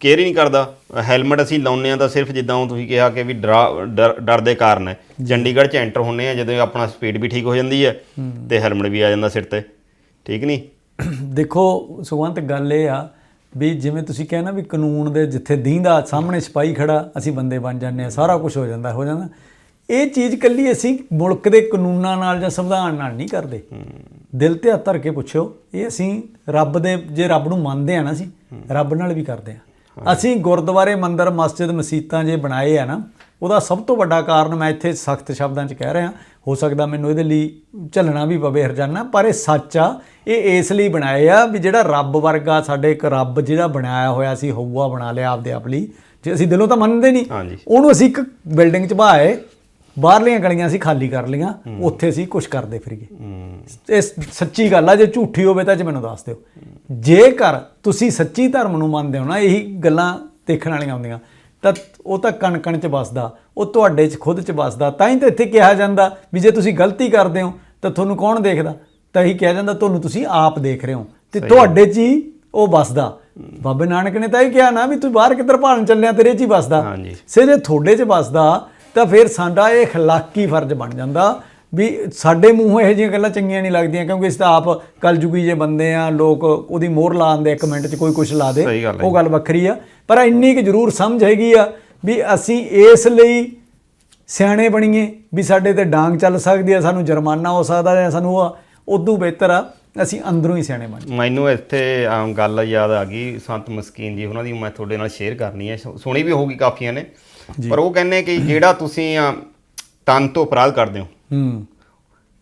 ਕੇਅਰ ਹੀ ਨਹੀਂ ਕਰਦਾ। ਹੈਲਮਟ ਅਸੀਂ ਲਾਉਂਦੇ ਆ ਤਾਂ ਸਿਰਫ ਜਿੱਦਾਂ ਹੁਣ ਤੁਸੀਂ ਕਿਹਾ ਕਿ ਵੀ ਡਰਾ- ਡਰ ਡਰ ਦੇ ਕਾਰਨ ਹੈ। ਚੰਡੀਗੜ੍ਹ 'ਚ ਐਂਟਰ ਹੁੰਨੇ ਆ ਜਦੋਂ ਆਪਣਾ ਸਪੀਡ ਵੀ ਠੀਕ ਹੋ ਜਾਂਦੀ ਹੈ ਤੇ ਹੈਲਮਟ ਵੀ ਆ ਜਾਂਦਾ ਸਿਰ ਤੇ। ਠੀਕ ਨਹੀਂ? ਦੇਖੋ ਸੁਗਵੰਤ ਗੱਲ ਇਹ ਆ ਵੀ ਜਿਵੇਂ ਤੁਸੀਂ ਕਹਿਣਾ ਵੀ ਕਾਨੂੰਨ ਦੇ ਜਿੱਥੇ ਦੀਂਦਾ ਸਾਹਮਣੇ ਸਿਪਾਹੀ ਖੜਾ ਅਸੀਂ ਬੰਦੇ ਬਣ ਜਾਂਦੇ ਆ ਸਾਰਾ ਕੁਝ ਹੋ ਜਾਂਦਾ ਹੋ ਜਾਂਦਾ। ਇਹ ਚੀਜ਼ ਕੱਲੀ ਅਸੀਂ ਮੁਲਕ ਦੇ ਕਾਨੂੰਨਾਂ ਨਾਲ ਜਾਂ ਸੰਵਿਧਾਨ ਨਾਲ ਨਹੀਂ ਕਰਦੇ। ਦਿਲ ਤੇ ਹੱਥ ਧਰ ਕੇ ਪੁੱਛਿਓ ਇਹ ਅਸੀਂ ਰੱਬ ਦੇ ਜੇ ਰੱਬ ਨੂੰ ਮੰਨਦੇ ਆ ਨਾ ਅਸੀਂ ਰੱਬ ਨਾਲ ਵੀ ਕਰਦੇ ਆ। ਅਸੀਂ ਗੁਰਦੁਆਰੇ ਮੰਦਿਰ ਮਸਜਿਦ ਮਸੀਤਾਂ ਜੇ ਬਣਾਏ ਆ ਨਾ ਉਹਦਾ ਸਭ ਤੋਂ ਵੱਡਾ ਕਾਰਨ ਮੈਂ ਇੱਥੇ ਸਖਤ ਸ਼ਬਦਾਂ 'ਚ ਕਹਿ ਰਿਹਾ ਹੋ ਸਕਦਾ ਮੈਨੂੰ ਇਹਦੇ ਲਈ ਝੱਲਣਾ ਵੀ ਪਵੇ ਹਰਜਾਨਾ ਪਰ ਇਹ ਸੱਚ ਆ ਇਹ ਇਸ ਲਈ ਬਣਾਏ ਆ ਵੀ ਜਿਹੜਾ ਰੱਬ ਵਰਗਾ ਸਾਡੇ ਇੱਕ ਰੱਬ ਜਿਹੜਾ ਬਣਾਇਆ ਹੋਇਆ ਸੀ ਹਊਆ ਬਣਾ ਲਿਆ ਆਪਦੇ ਆਪ ਲਈ ਜੇ ਅਸੀਂ ਦਿਲੋਂ ਤਾਂ ਮੰਨਦੇ ਨਹੀਂ। ਉਹਨੂੰ ਅਸੀਂ ਇੱਕ ਬਿਲਡਿੰਗ 'ਚ ਬਾਏ ਬਾਹਰਲੀਆਂ ਗਲੀਆਂ ਅਸੀਂ ਖਾਲੀ ਕਰ ਲਈਆਂ ਉੱਥੇ ਅਸੀਂ ਕੁਝ ਕਰਦੇ ਫਿਰੀਏ। ਇਹ ਸੱਚੀ ਗੱਲ ਆ ਜੇ ਝੂਠੀ ਹੋਵੇ ਤਾਂ ਜੇ ਮੈਨੂੰ ਦੱਸ ਦਿਓ। ਜੇਕਰ ਤੁਸੀਂ ਸੱਚੀ ਧਰਮ ਨੂੰ ਮੰਨਦੇ ਹੋ ਨਾ ਇਹੀ ਗੱਲਾਂ ਦੇਖਣ ਵਾਲੀਆਂ ਹੁੰਦੀਆਂ। ਤਾਂ ਉਹ ਤਾਂ ਕਣ ਕਣ ਚ ਵੱਸਦਾ ਉਹ ਤੁਹਾਡੇ ਚ ਖੁਦ ਚ ਵੱਸਦਾ ਤਾਂ ਹੀ ਤਾਂ ਇੱਥੇ ਕਿਹਾ ਜਾਂਦਾ ਵੀ ਜੇ ਤੁਸੀਂ ਗਲਤੀ ਕਰਦੇ ਹੋ ਤਾਂ ਤੁਹਾਨੂੰ ਕੌਣ ਦੇਖਦਾ ਤਾਂ ਹੀ ਕਿਹਾ ਜਾਂਦਾ ਤੁਹਾਨੂੰ ਤੁਸੀਂ ਆਪ ਦੇਖ ਰਹੇ ਹੋ ਤੇ ਤੁਹਾਡੇ ਚ ਹੀ ਉਹ ਵੱਸਦਾ ਬਾਬੇ ਨਾਨਕ ਨੇ ਤਾਂ ਇਹ ਕਿਹਾ ਨਾ ਵੀ ਤੂੰ ਬਾਹਰ ਕਿੱਧਰ ਭਾਲਣ ਚੱਲਿਆ ਤੇਰੇ ਚ ਹੀ ਵੱਸਦਾ ਹਾਂਜੀ ਸੇ ਜੇ ਤੁਹਾਡੇ 'ਚ ਵੱਸਦਾ ਤਾਂ ਫਿਰ ਸਾਡਾ ਇਹ اخلاقی ਫਰਜ਼ ਬਣ ਜਾਂਦਾ ਵੀ ਸਾਡੇ ਮੂੰਹੋਂ ਇਹੋ ਜਿਹੀਆਂ ਗੱਲਾਂ ਚੰਗੀਆਂ ਨਹੀਂ ਲੱਗਦੀਆਂ ਕਿਉਂਕਿ ਇਸ ਤਾਂ ਆਪ ਕਲਯੁਗੀ ਜੇ ਬੰਦੇ ਆ ਲੋਕ ਉਹਦੀ ਮੋਹਰ ਲਾ ਦਿੰਦੇ ਇੱਕ ਮਿੰਟ 'ਚ ਕੋਈ ਕੁਛ ਲਾ ਦੇ ਉਹ ਗੱਲ ਵੱਖਰੀ ਆ। ਪਰ ਇੰਨੀ ਕਿ ਜ਼ਰੂਰ ਸਮਝ ਹੈਗੀ ਆ ਵੀ ਅਸੀਂ ਇਸ ਲਈ ਸਿਆਣੇ ਬਣੀਏ ਵੀ ਸਾਡੇ ਤੇ ਡਾਂਗ ਚੱਲ ਸਕਦੀ ਹੈ ਸਾਨੂੰ ਜੁਰਮਾਨਾ ਹੋ ਸਕਦਾ ਹੈ ਸਾਨੂੰ ਉਹ- ਉਦੋਂ ਬਿਹਤਰ ਆ ਅਸੀਂ ਅੰਦਰੋਂ ਹੀ ਸਿਆਣੇ ਬਣ ਮੈਨੂੰ ਇੱਥੇ ਆਮ ਗੱਲ ਯਾਦ ਆ ਗਈ ਸੰਤ ਮਸਕੀਨ ਜੀ ਉਹਨਾਂ ਦੀ ਮੈਂ ਤੁਹਾਡੇ ਨਾਲ ਸ਼ੇਅਰ ਕਰਨੀ ਹੈ ਸੁਣੀ ਵੀ ਹੋਊਗੀ ਕਾਫੀਆਂ ਨੇ। ਪਰ ਉਹ ਕਹਿੰਦੇ ਕਿ ਜਿਹੜਾ ਤੁਸੀਂ ਅਮ, ਤਨ ਤੋਂ ਅਪਰਾਧ ਕਰਦੇ ਹੋ। ਹੂੰ।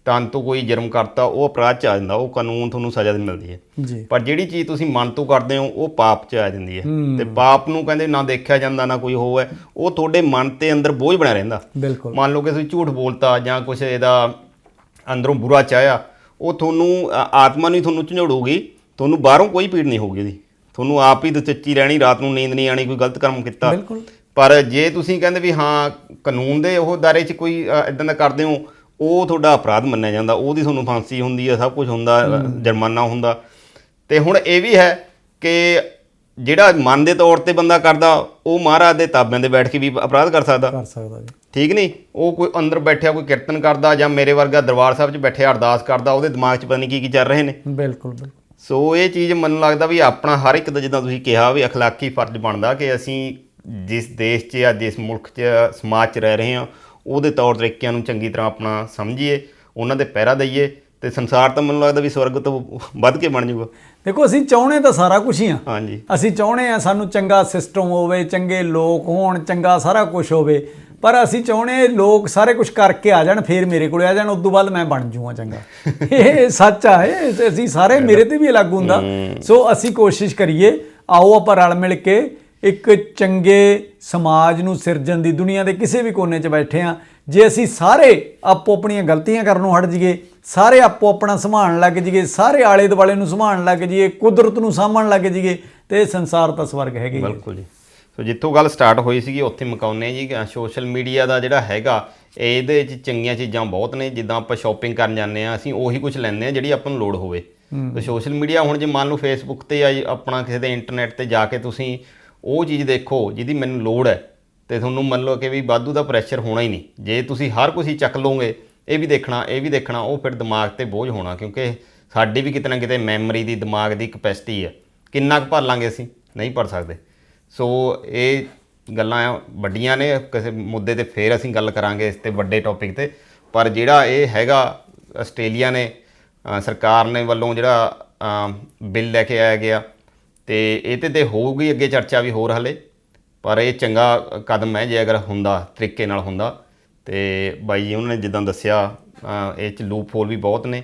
ਤਨ ਤੋਂ ਕੋਈ ਜਰਮ ਕਰਤਾ ਉਹ ਅਪਰਾਧ ਚ ਆ ਜਾਂਦਾ ਉਹ ਕਾਨੂੰਨ ਤੁਹਾਨੂੰ ਸਜ਼ਾ ਦੀ ਮਿਲਦੀ ਹੈ। ਜੀ। ਪਰ ਜਿਹੜੀ ਚੀਜ਼ ਤੁਸੀਂ ਮਨ ਤੋਂ ਕਰਦੇ ਹੋ ਉਹ ਪਾਪ ਚ ਆ ਜਾਂਦੀ ਹੈ। ਤੇ ਪਾਪ ਨੂੰ ਕਹਿੰਦੇ ਨਾ ਦੇਖਿਆ ਜਾਂਦਾ ਨਾ ਕੋਈ ਹੋ ਹੈ ਉਹ ਤੁਹਾਡੇ ਮਨ ਤੇ ਅੰਦਰ ਬੋਝ ਬਣਿਆ ਰਹਿੰਦਾ। ਬਿਲਕੁਲ। ਮੰਨ ਲਓ ਕਿ ਤੁਸੀਂ ਝੂਠ ਬੋਲਤਾ ਜਾਂ ਕੁਝ ਇਹਦਾ ਅੰਦਰੋਂ ਬੁਰਾ ਚਾਹਿਆ ਉਹ ਤੁਹਾਨੂੰ ਆਤਮਾ ਨਹੀਂ ਤੁਹਾਨੂੰ ਝੰਜੋੜੂਗੀ ਤੁਹਾਨੂੰ ਬਾਹਰੋਂ ਕੋਈ ਪੀੜ ਨਹੀਂ ਹੋਊਗੀ ਇਹਦੀ ਤੁਹਾਨੂੰ ਆਪ ਹੀ ਦੁਚਿੱਤੀ ਰਹਿਣੀ ਰਾਤ ਨੂੰ ਨੀਂਦ ਨਹੀਂ ਆਣੀ ਕੋਈ ਗਲਤ ਕਰਮ ਕੀਤਾ। ਬਿਲਕੁਲ। ਪਰ ਜੇ ਤੁਸੀਂ ਕਹਿੰਦੇ ਵੀ ਹਾਂ ਕਾਨੂੰਨ ਦੇ ਉਹ ਦਾਇਰੇ 'ਚ ਕੋਈ ਇਦਾਂ ਦਾ ਕਰਦੇ ਹੋ ਉਹ ਤੁਹਾਡਾ ਅਪਰਾਧ ਮੰਨਿਆ ਜਾਂਦਾ ਉਹਦੀ ਤੁਹਾਨੂੰ ਫਾਂਸੀ ਹੁੰਦੀ ਹੈ ਸਭ ਕੁਝ ਹੁੰਦਾ ਜੁਰਮਾਨਾ ਹੁੰਦਾ। ਤੇ ਹੁਣ ਇਹ ਵੀ ਹੈ ਕਿ ਜਿਹੜਾ ਮਨ ਦੇ ਤੌਰ ਤੇ ਬੰਦਾ ਕਰਦਾ ਉਹ ਮਹਾਰਾਜ ਦੇ ਤਾਬਿਆਂ ਦੇ ਬੈਠ ਕੇ ਵੀ ਅਪਰਾਧ ਕਰ ਸਕਦਾ। ਕਰ ਸਕਦਾ ਜੀ। ਠੀਕ ਨਹੀਂ? ਉਹ ਕੋਈ ਅੰਦਰ ਬੈਠਿਆ ਕੋਈ ਕੀਰਤਨ ਕਰਦਾ ਜਾਂ ਮੇਰੇ ਵਰਗਾ ਦਰਬਾਰ ਸਾਹਿਬ 'ਚ ਬੈਠਿਆ ਅਰਦਾਸ ਕਰਦਾ ਉਹਦੇ ਦਿਮਾਗ 'ਚ ਪਤਾ ਨਹੀਂ ਕੀ ਕੀ ਚੱਲ ਰਹੇ ਨੇ। ਬਿਲਕੁਲ ਬਿਲਕੁਲ। ਸੋ ਇਹ ਚੀਜ਼ ਮੈਨੂੰ ਲੱਗਦਾ ਵੀ ਆਪਣਾ ਹਰ ਇੱਕ ਦਾ ਜਿੱਦਾਂ ਤੁਸੀਂ ਕਿਹਾ ਵੀ اخਲਾਕੀ ਫਰਜ਼ ਬਣਦਾ ਕਿ ਅਸੀਂ ਜਿਸ ਦੇਸ਼ 'ਚ ਜਾਂ ਜਿਸ ਮੁਲਕ 'ਚ ਸਮਾਜ 'ਚ ਰਹਿ ਰਹੇ ਹਾਂ ਉਹਦੇ ਤੌਰ ਤਰੀਕਿਆਂ ਨੂੰ ਚੰਗੀ ਤਰ੍ਹਾਂ ਆਪਣਾ ਸਮਝੀਏ ਉਹਨਾਂ ਦੇ ਪਹਿਰਾ ਦਈਏ ਤੇ ਸੰਸਾਰ ਤਾਂ ਮੈਨੂੰ ਲੱਗਦਾ ਵੀ ਸਵਰਗ ਤੋਂ ਵੱਧ ਕੇ ਬਣ ਜਾਊਗਾ। ਦੇਖੋ ਅਸੀਂ ਚਾਹੁੰਦੇ ਤਾਂ ਸਾਰਾ ਕੁਝ ਹੀ ਆ ਹਾਂਜੀ। ਅਸੀਂ ਚਾਹੁੰਦੇ ਆ ਸਾਨੂੰ ਚੰਗਾ ਸਿਸਟਮ ਹੋਵੇ ਚੰਗੇ ਲੋਕ ਹੋਣ ਚੰਗਾ ਸਾਰਾ ਕੁਝ ਹੋਵੇ ਪਰ ਅਸੀਂ ਚਾਹੁੰਦੇ ਲੋਕ ਸਾਰੇ ਕੁਝ ਕਰਕੇ ਆ ਜਾਣ ਫੇਰ ਮੇਰੇ ਕੋਲੇ ਆ ਜਾਣ ਉਦੋਂ ਬਾਅਦ ਮੈਂ ਬਣ ਜੂਆਂ ਚੰਗਾ। (laughs) ਇਹ ਸੱਚ ਆ ਇਹ ਅਸੀਂ ਸਾਰੇ ਮੇਰੇ ਤੇ ਵੀ ਲਾਗੂ ਹੁੰਦਾ। ਸੋ ਅਸੀਂ ਕੋਸ਼ਿਸ਼ ਕਰੀਏ ਆਓ ਆਪਾਂ ਰਲ ਮਿਲ ਕੇ ਇੱਕ ਚੰਗੇ ਸਮਾਜ ਨੂੰ ਸਿਰਜਣ ਦੀ ਦੁਨੀਆ ਦੇ ਕਿਸੇ ਵੀ ਕੋਨੇ 'ਚ ਬੈਠੇ ਆ ਜੇ ਅਸੀਂ ਸਾਰੇ ਆਪੋ ਆਪਣੀਆਂ ਗਲਤੀਆਂ ਕਰਨੋਂ ਹਟ ਜਾਈਏ ਸਾਰੇ ਆਪੋ ਆਪਣਾ ਸੰਭਾਲਣ ਲੱਗ ਜਾਈਏ ਸਾਰੇ ਆਲੇ ਦੁਆਲੇ ਨੂੰ ਸੰਭਾਲਣ ਲੱਗ ਜਾਈਏ ਕੁਦਰਤ ਨੂੰ ਸਾਂਭਣ ਲੱਗ ਜਾਈਏ ਤੇ ਇਹ ਸੰਸਾਰ ਤਾਂ ਸਵਰਗ ਹੈਗਾ। ਬਿਲਕੁਲ ਜੀ। ਸੋ ਜਿੱਥੋਂ ਗੱਲ ਸਟਾਰਟ ਹੋਈ ਸੀਗੀ ਉੱਥੇ ਮੁਕਾਉਨੇ ਜੀ ਸੋਸ਼ਲ ਮੀਡੀਆ ਦਾ ਜਿਹੜਾ ਹੈਗਾ ਇਹਦੇ ਵਿੱਚ ਚੰਗੀਆਂ ਚੀਜ਼ਾਂ ਬਹੁਤ ਨੇ ਜਿੱਦਾਂ ਆਪਾਂ ਸ਼ਾਪਿੰਗ ਕਰਨ ਜਾਂਦੇ ਆ ਅਸੀਂ ਉਹੀ ਕੁਝ ਲੈਂਦੇ ਆ ਜਿਹੜੀ ਆਪਾਂ ਨੂੰ ਲੋੜ ਹੋਵੇ। ਤੇ ਸੋਸ਼ਲ ਮੀਡੀਆ ਹੁਣ ਜੇ ਮੰਨ ਲਓ ਫੇਸਬੁੱਕ ਤੇ ਜਾਂ ਆਪਣਾ ਕਿਸੇ ਦੇ ਇੰਟਰਨੈਟ ਤੇ ਜਾ ਕੇ ਤੁਸੀਂ ਉਹ ਚੀਜ਼ ਦੇਖੋ ਜਿਹਦੀ ਮੈਨੂੰ ਲੋੜ ਹੈ ਤੇ ਤੁਹਾਨੂੰ ਮੰਨ ਲਓ ਕਿ ਵੀ ਵਾਧੂ ਦਾ ਪ੍ਰੈਸ਼ਰ ਹੋਣਾ ਹੀ ਨਹੀਂ। ਜੇ ਤੁਸੀਂ ਹਰ ਕੁਝ ਹੀ ਚੱਕ ਲਓਗੇ, ਇਹ ਵੀ ਦੇਖਣਾ, ਇਹ ਵੀ ਦੇਖਣਾ, ਉਹ ਫਿਰ ਦਿਮਾਗ ਤੇ ਬੋਝ ਹੋਣਾ ਕਿਉਂਕਿ ਸਾਡੀ ਵੀ ਕਿਤੇ ਨਾ ਕਿਤੇ ਮੈਮਰੀ ਦੀ, ਦਿਮਾਗ ਦੀ ਕਪੈਸਿਟੀ ਹੈ। ਕਿੰਨਾ ਕੁ ਭਰ ਲਾਂਗੇ ਅਸੀਂ? ਨਹੀਂ ਭਰ ਸਕਦੇ। ਸੋ ਇਹ ਗੱਲਾਂ ਵੱਡੀਆਂ ਨੇ, ਕਿਸੇ ਮੁੱਦੇ ਤੇ ਫੇਰ ਅਸੀਂ ਗੱਲ ਕਰਾਂਗੇ ਇਸ ਤੇ ਵੱਡੇ ਟੌਪਿਕ ਤੇ। ਪਰ ਜਿਹੜਾ ਇਹ ਹੈਗਾ, ਆਸਟ੍ਰੇਲੀਆ ਨੇ ਸਰਕਾਰ ਨੇ ਵੱਲੋਂ ਜਿਹੜਾ ਬਿੱਲ ਲੈ ਕੇ ਆਇਆ ਗਿਆ ਤੇ ਇਹ ਤੇ ਹੋਊਗੀ, ਅੱਗੇ ਚਰਚਾ ਵੀ ਹੋਰ ਹਲੇ। ਪਰ ਇਹ ਚੰਗਾ ਕਦਮ ਹੈ ਜੇ ਅਗਰ ਹੁੰਦਾ, ਤਰੀਕੇ ਨਾਲ ਹੁੰਦਾ। ਤੇ ਬਾਈ ਜੀ ਉਹਨਾਂ ਨੇ ਜਿੱਦਾਂ ਦੱਸਿਆ ਇਹ ਚ ਲੂਪ ਹੋਲ ਵੀ ਬਹੁਤ ਨੇ।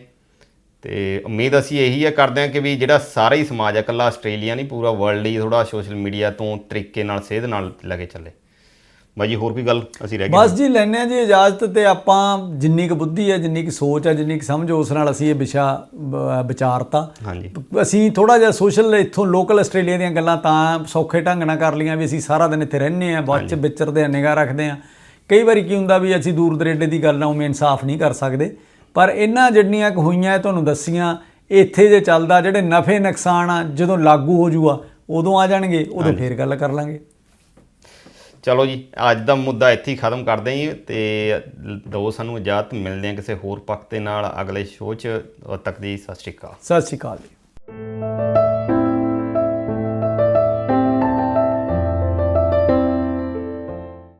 ਤੇ ਉਮੀਦ ਅਸੀਂ ਇਹੀ ਹੈ ਕਰਦੇ ਹਾਂ ਕਿ ਵੀ ਜਿਹੜਾ ਸਾਰਾ ਹੀ ਸਮਾਜ ਹੈ ਇਕੱਲਾ ਆਸਟ੍ਰੇਲੀਆ ਨਹੀਂ, ਪੂਰਾ ਵਰਲਡ ਹੀ ਥੋੜਾ ਸੋਸ਼ਲ ਮੀਡੀਆ ਤੋਂ ਤਰੀਕੇ ਨਾਲ, ਸੇਧ ਨਾਲ ਲੈ ਕੇ ਚੱਲੇ। ਬਾਈ ਜੀ ਹੋਰ ਕੋਈ ਗੱਲ ਅਸੀਂ ਰਹਿ ਗਏ ਬਸ ਜੀ ਲੈਣੇ ਆ ਜੀ ਇਜਾਜ਼ਤ ਤੇ ਆਪਾਂ ਜਿੰਨੀ ਕੁ ਬੁੱਧੀ ਹੈ ਜਿੰਨੀ ਕੁ ਸੋਚ ਹੈ ਜਿੰਨੀ ਕੁ ਸਮਝ ਉਸ ਨਾਲ ਅਸੀਂ ਇਹ ਵਿਸ਼ਾ ਵਿਚਾਰਤਾ। ਹਾਂਜੀ। ਅਸੀਂ ਥੋੜਾ ਜਿਹਾ ਸੋਸ਼ਲ ਇੱਥੋਂ ਲੋਕਲ ਆਸਟ੍ਰੇਲੀਆ ਦੀਆਂ ਗੱਲਾਂ ਤਾਂ ਸੌਖੇ ਢੰਗ ਨਾਲ ਕਰ ਲਈਆਂ ਵੀ ਅਸੀਂ ਸਾਰਾ ਦਿਨ ਇੱਥੇ ਰਹਿੰਦੇ ਆ ਬਾਅਦ ਚ ਵਿਚਰਦੇ ਆ ਨਿਗਾਹ ਰੱਖਦੇ ਆ ਕਈ ਵਾਰੀ ਕੀ ਹੁੰਦਾ ਵੀ ਅਸੀਂ ਦੂਰ ਦਰੇਡੇ ਦੀ ਗੱਲ ਨਾਲ ਉਵੇਂ ਇਨਸਾਫ ਨਹੀਂ ਕਰ ਸਕਦੇ। ਪਰ ਇਹਨਾਂ ਜਿਹੜੀਆਂ ਕੁ ਹੋਈਆਂ ਤੁਹਾਨੂੰ ਦੱਸੀਆਂ ਇੱਥੇ ਜੇ ਚੱਲਦਾ ਜਿਹੜੇ ਨਫੇ ਨੁਕਸਾਨ ਆ ਜਦੋਂ ਲਾਗੂ ਹੋ ਜੂਆ ਉਦੋਂ ਆ ਜਾਣਗੇ ਉਦੋਂ ਫੇਰ ਗੱਲ ਕਰ ਲਾਂਗੇ। ਚਲੋ ਜੀ, ਅੱਜ ਦਾ ਮੁੱਦਾ ਇੱਥੇ ਹੀ ਖਤਮ ਕਰਦੇ ਹਾਂ ਜੀ ਤੇ ਦੋ ਸਾਨੂੰ ਇਜਾਜ਼ਤ, ਮਿਲਦੇ ਹਾਂ ਕਿਸੇ ਹੋਰ ਪੱਖ ਤੇ ਨਾਲ ਅਗਲੇ ਸ਼ੋਅ 'ਚ। ਤੱਕ ਦੀ ਸਤਿ ਸ਼੍ਰੀ ਅਕਾਲ। ਸਤਿ ਸ਼੍ਰੀ ਅਕਾਲ ਜੀ।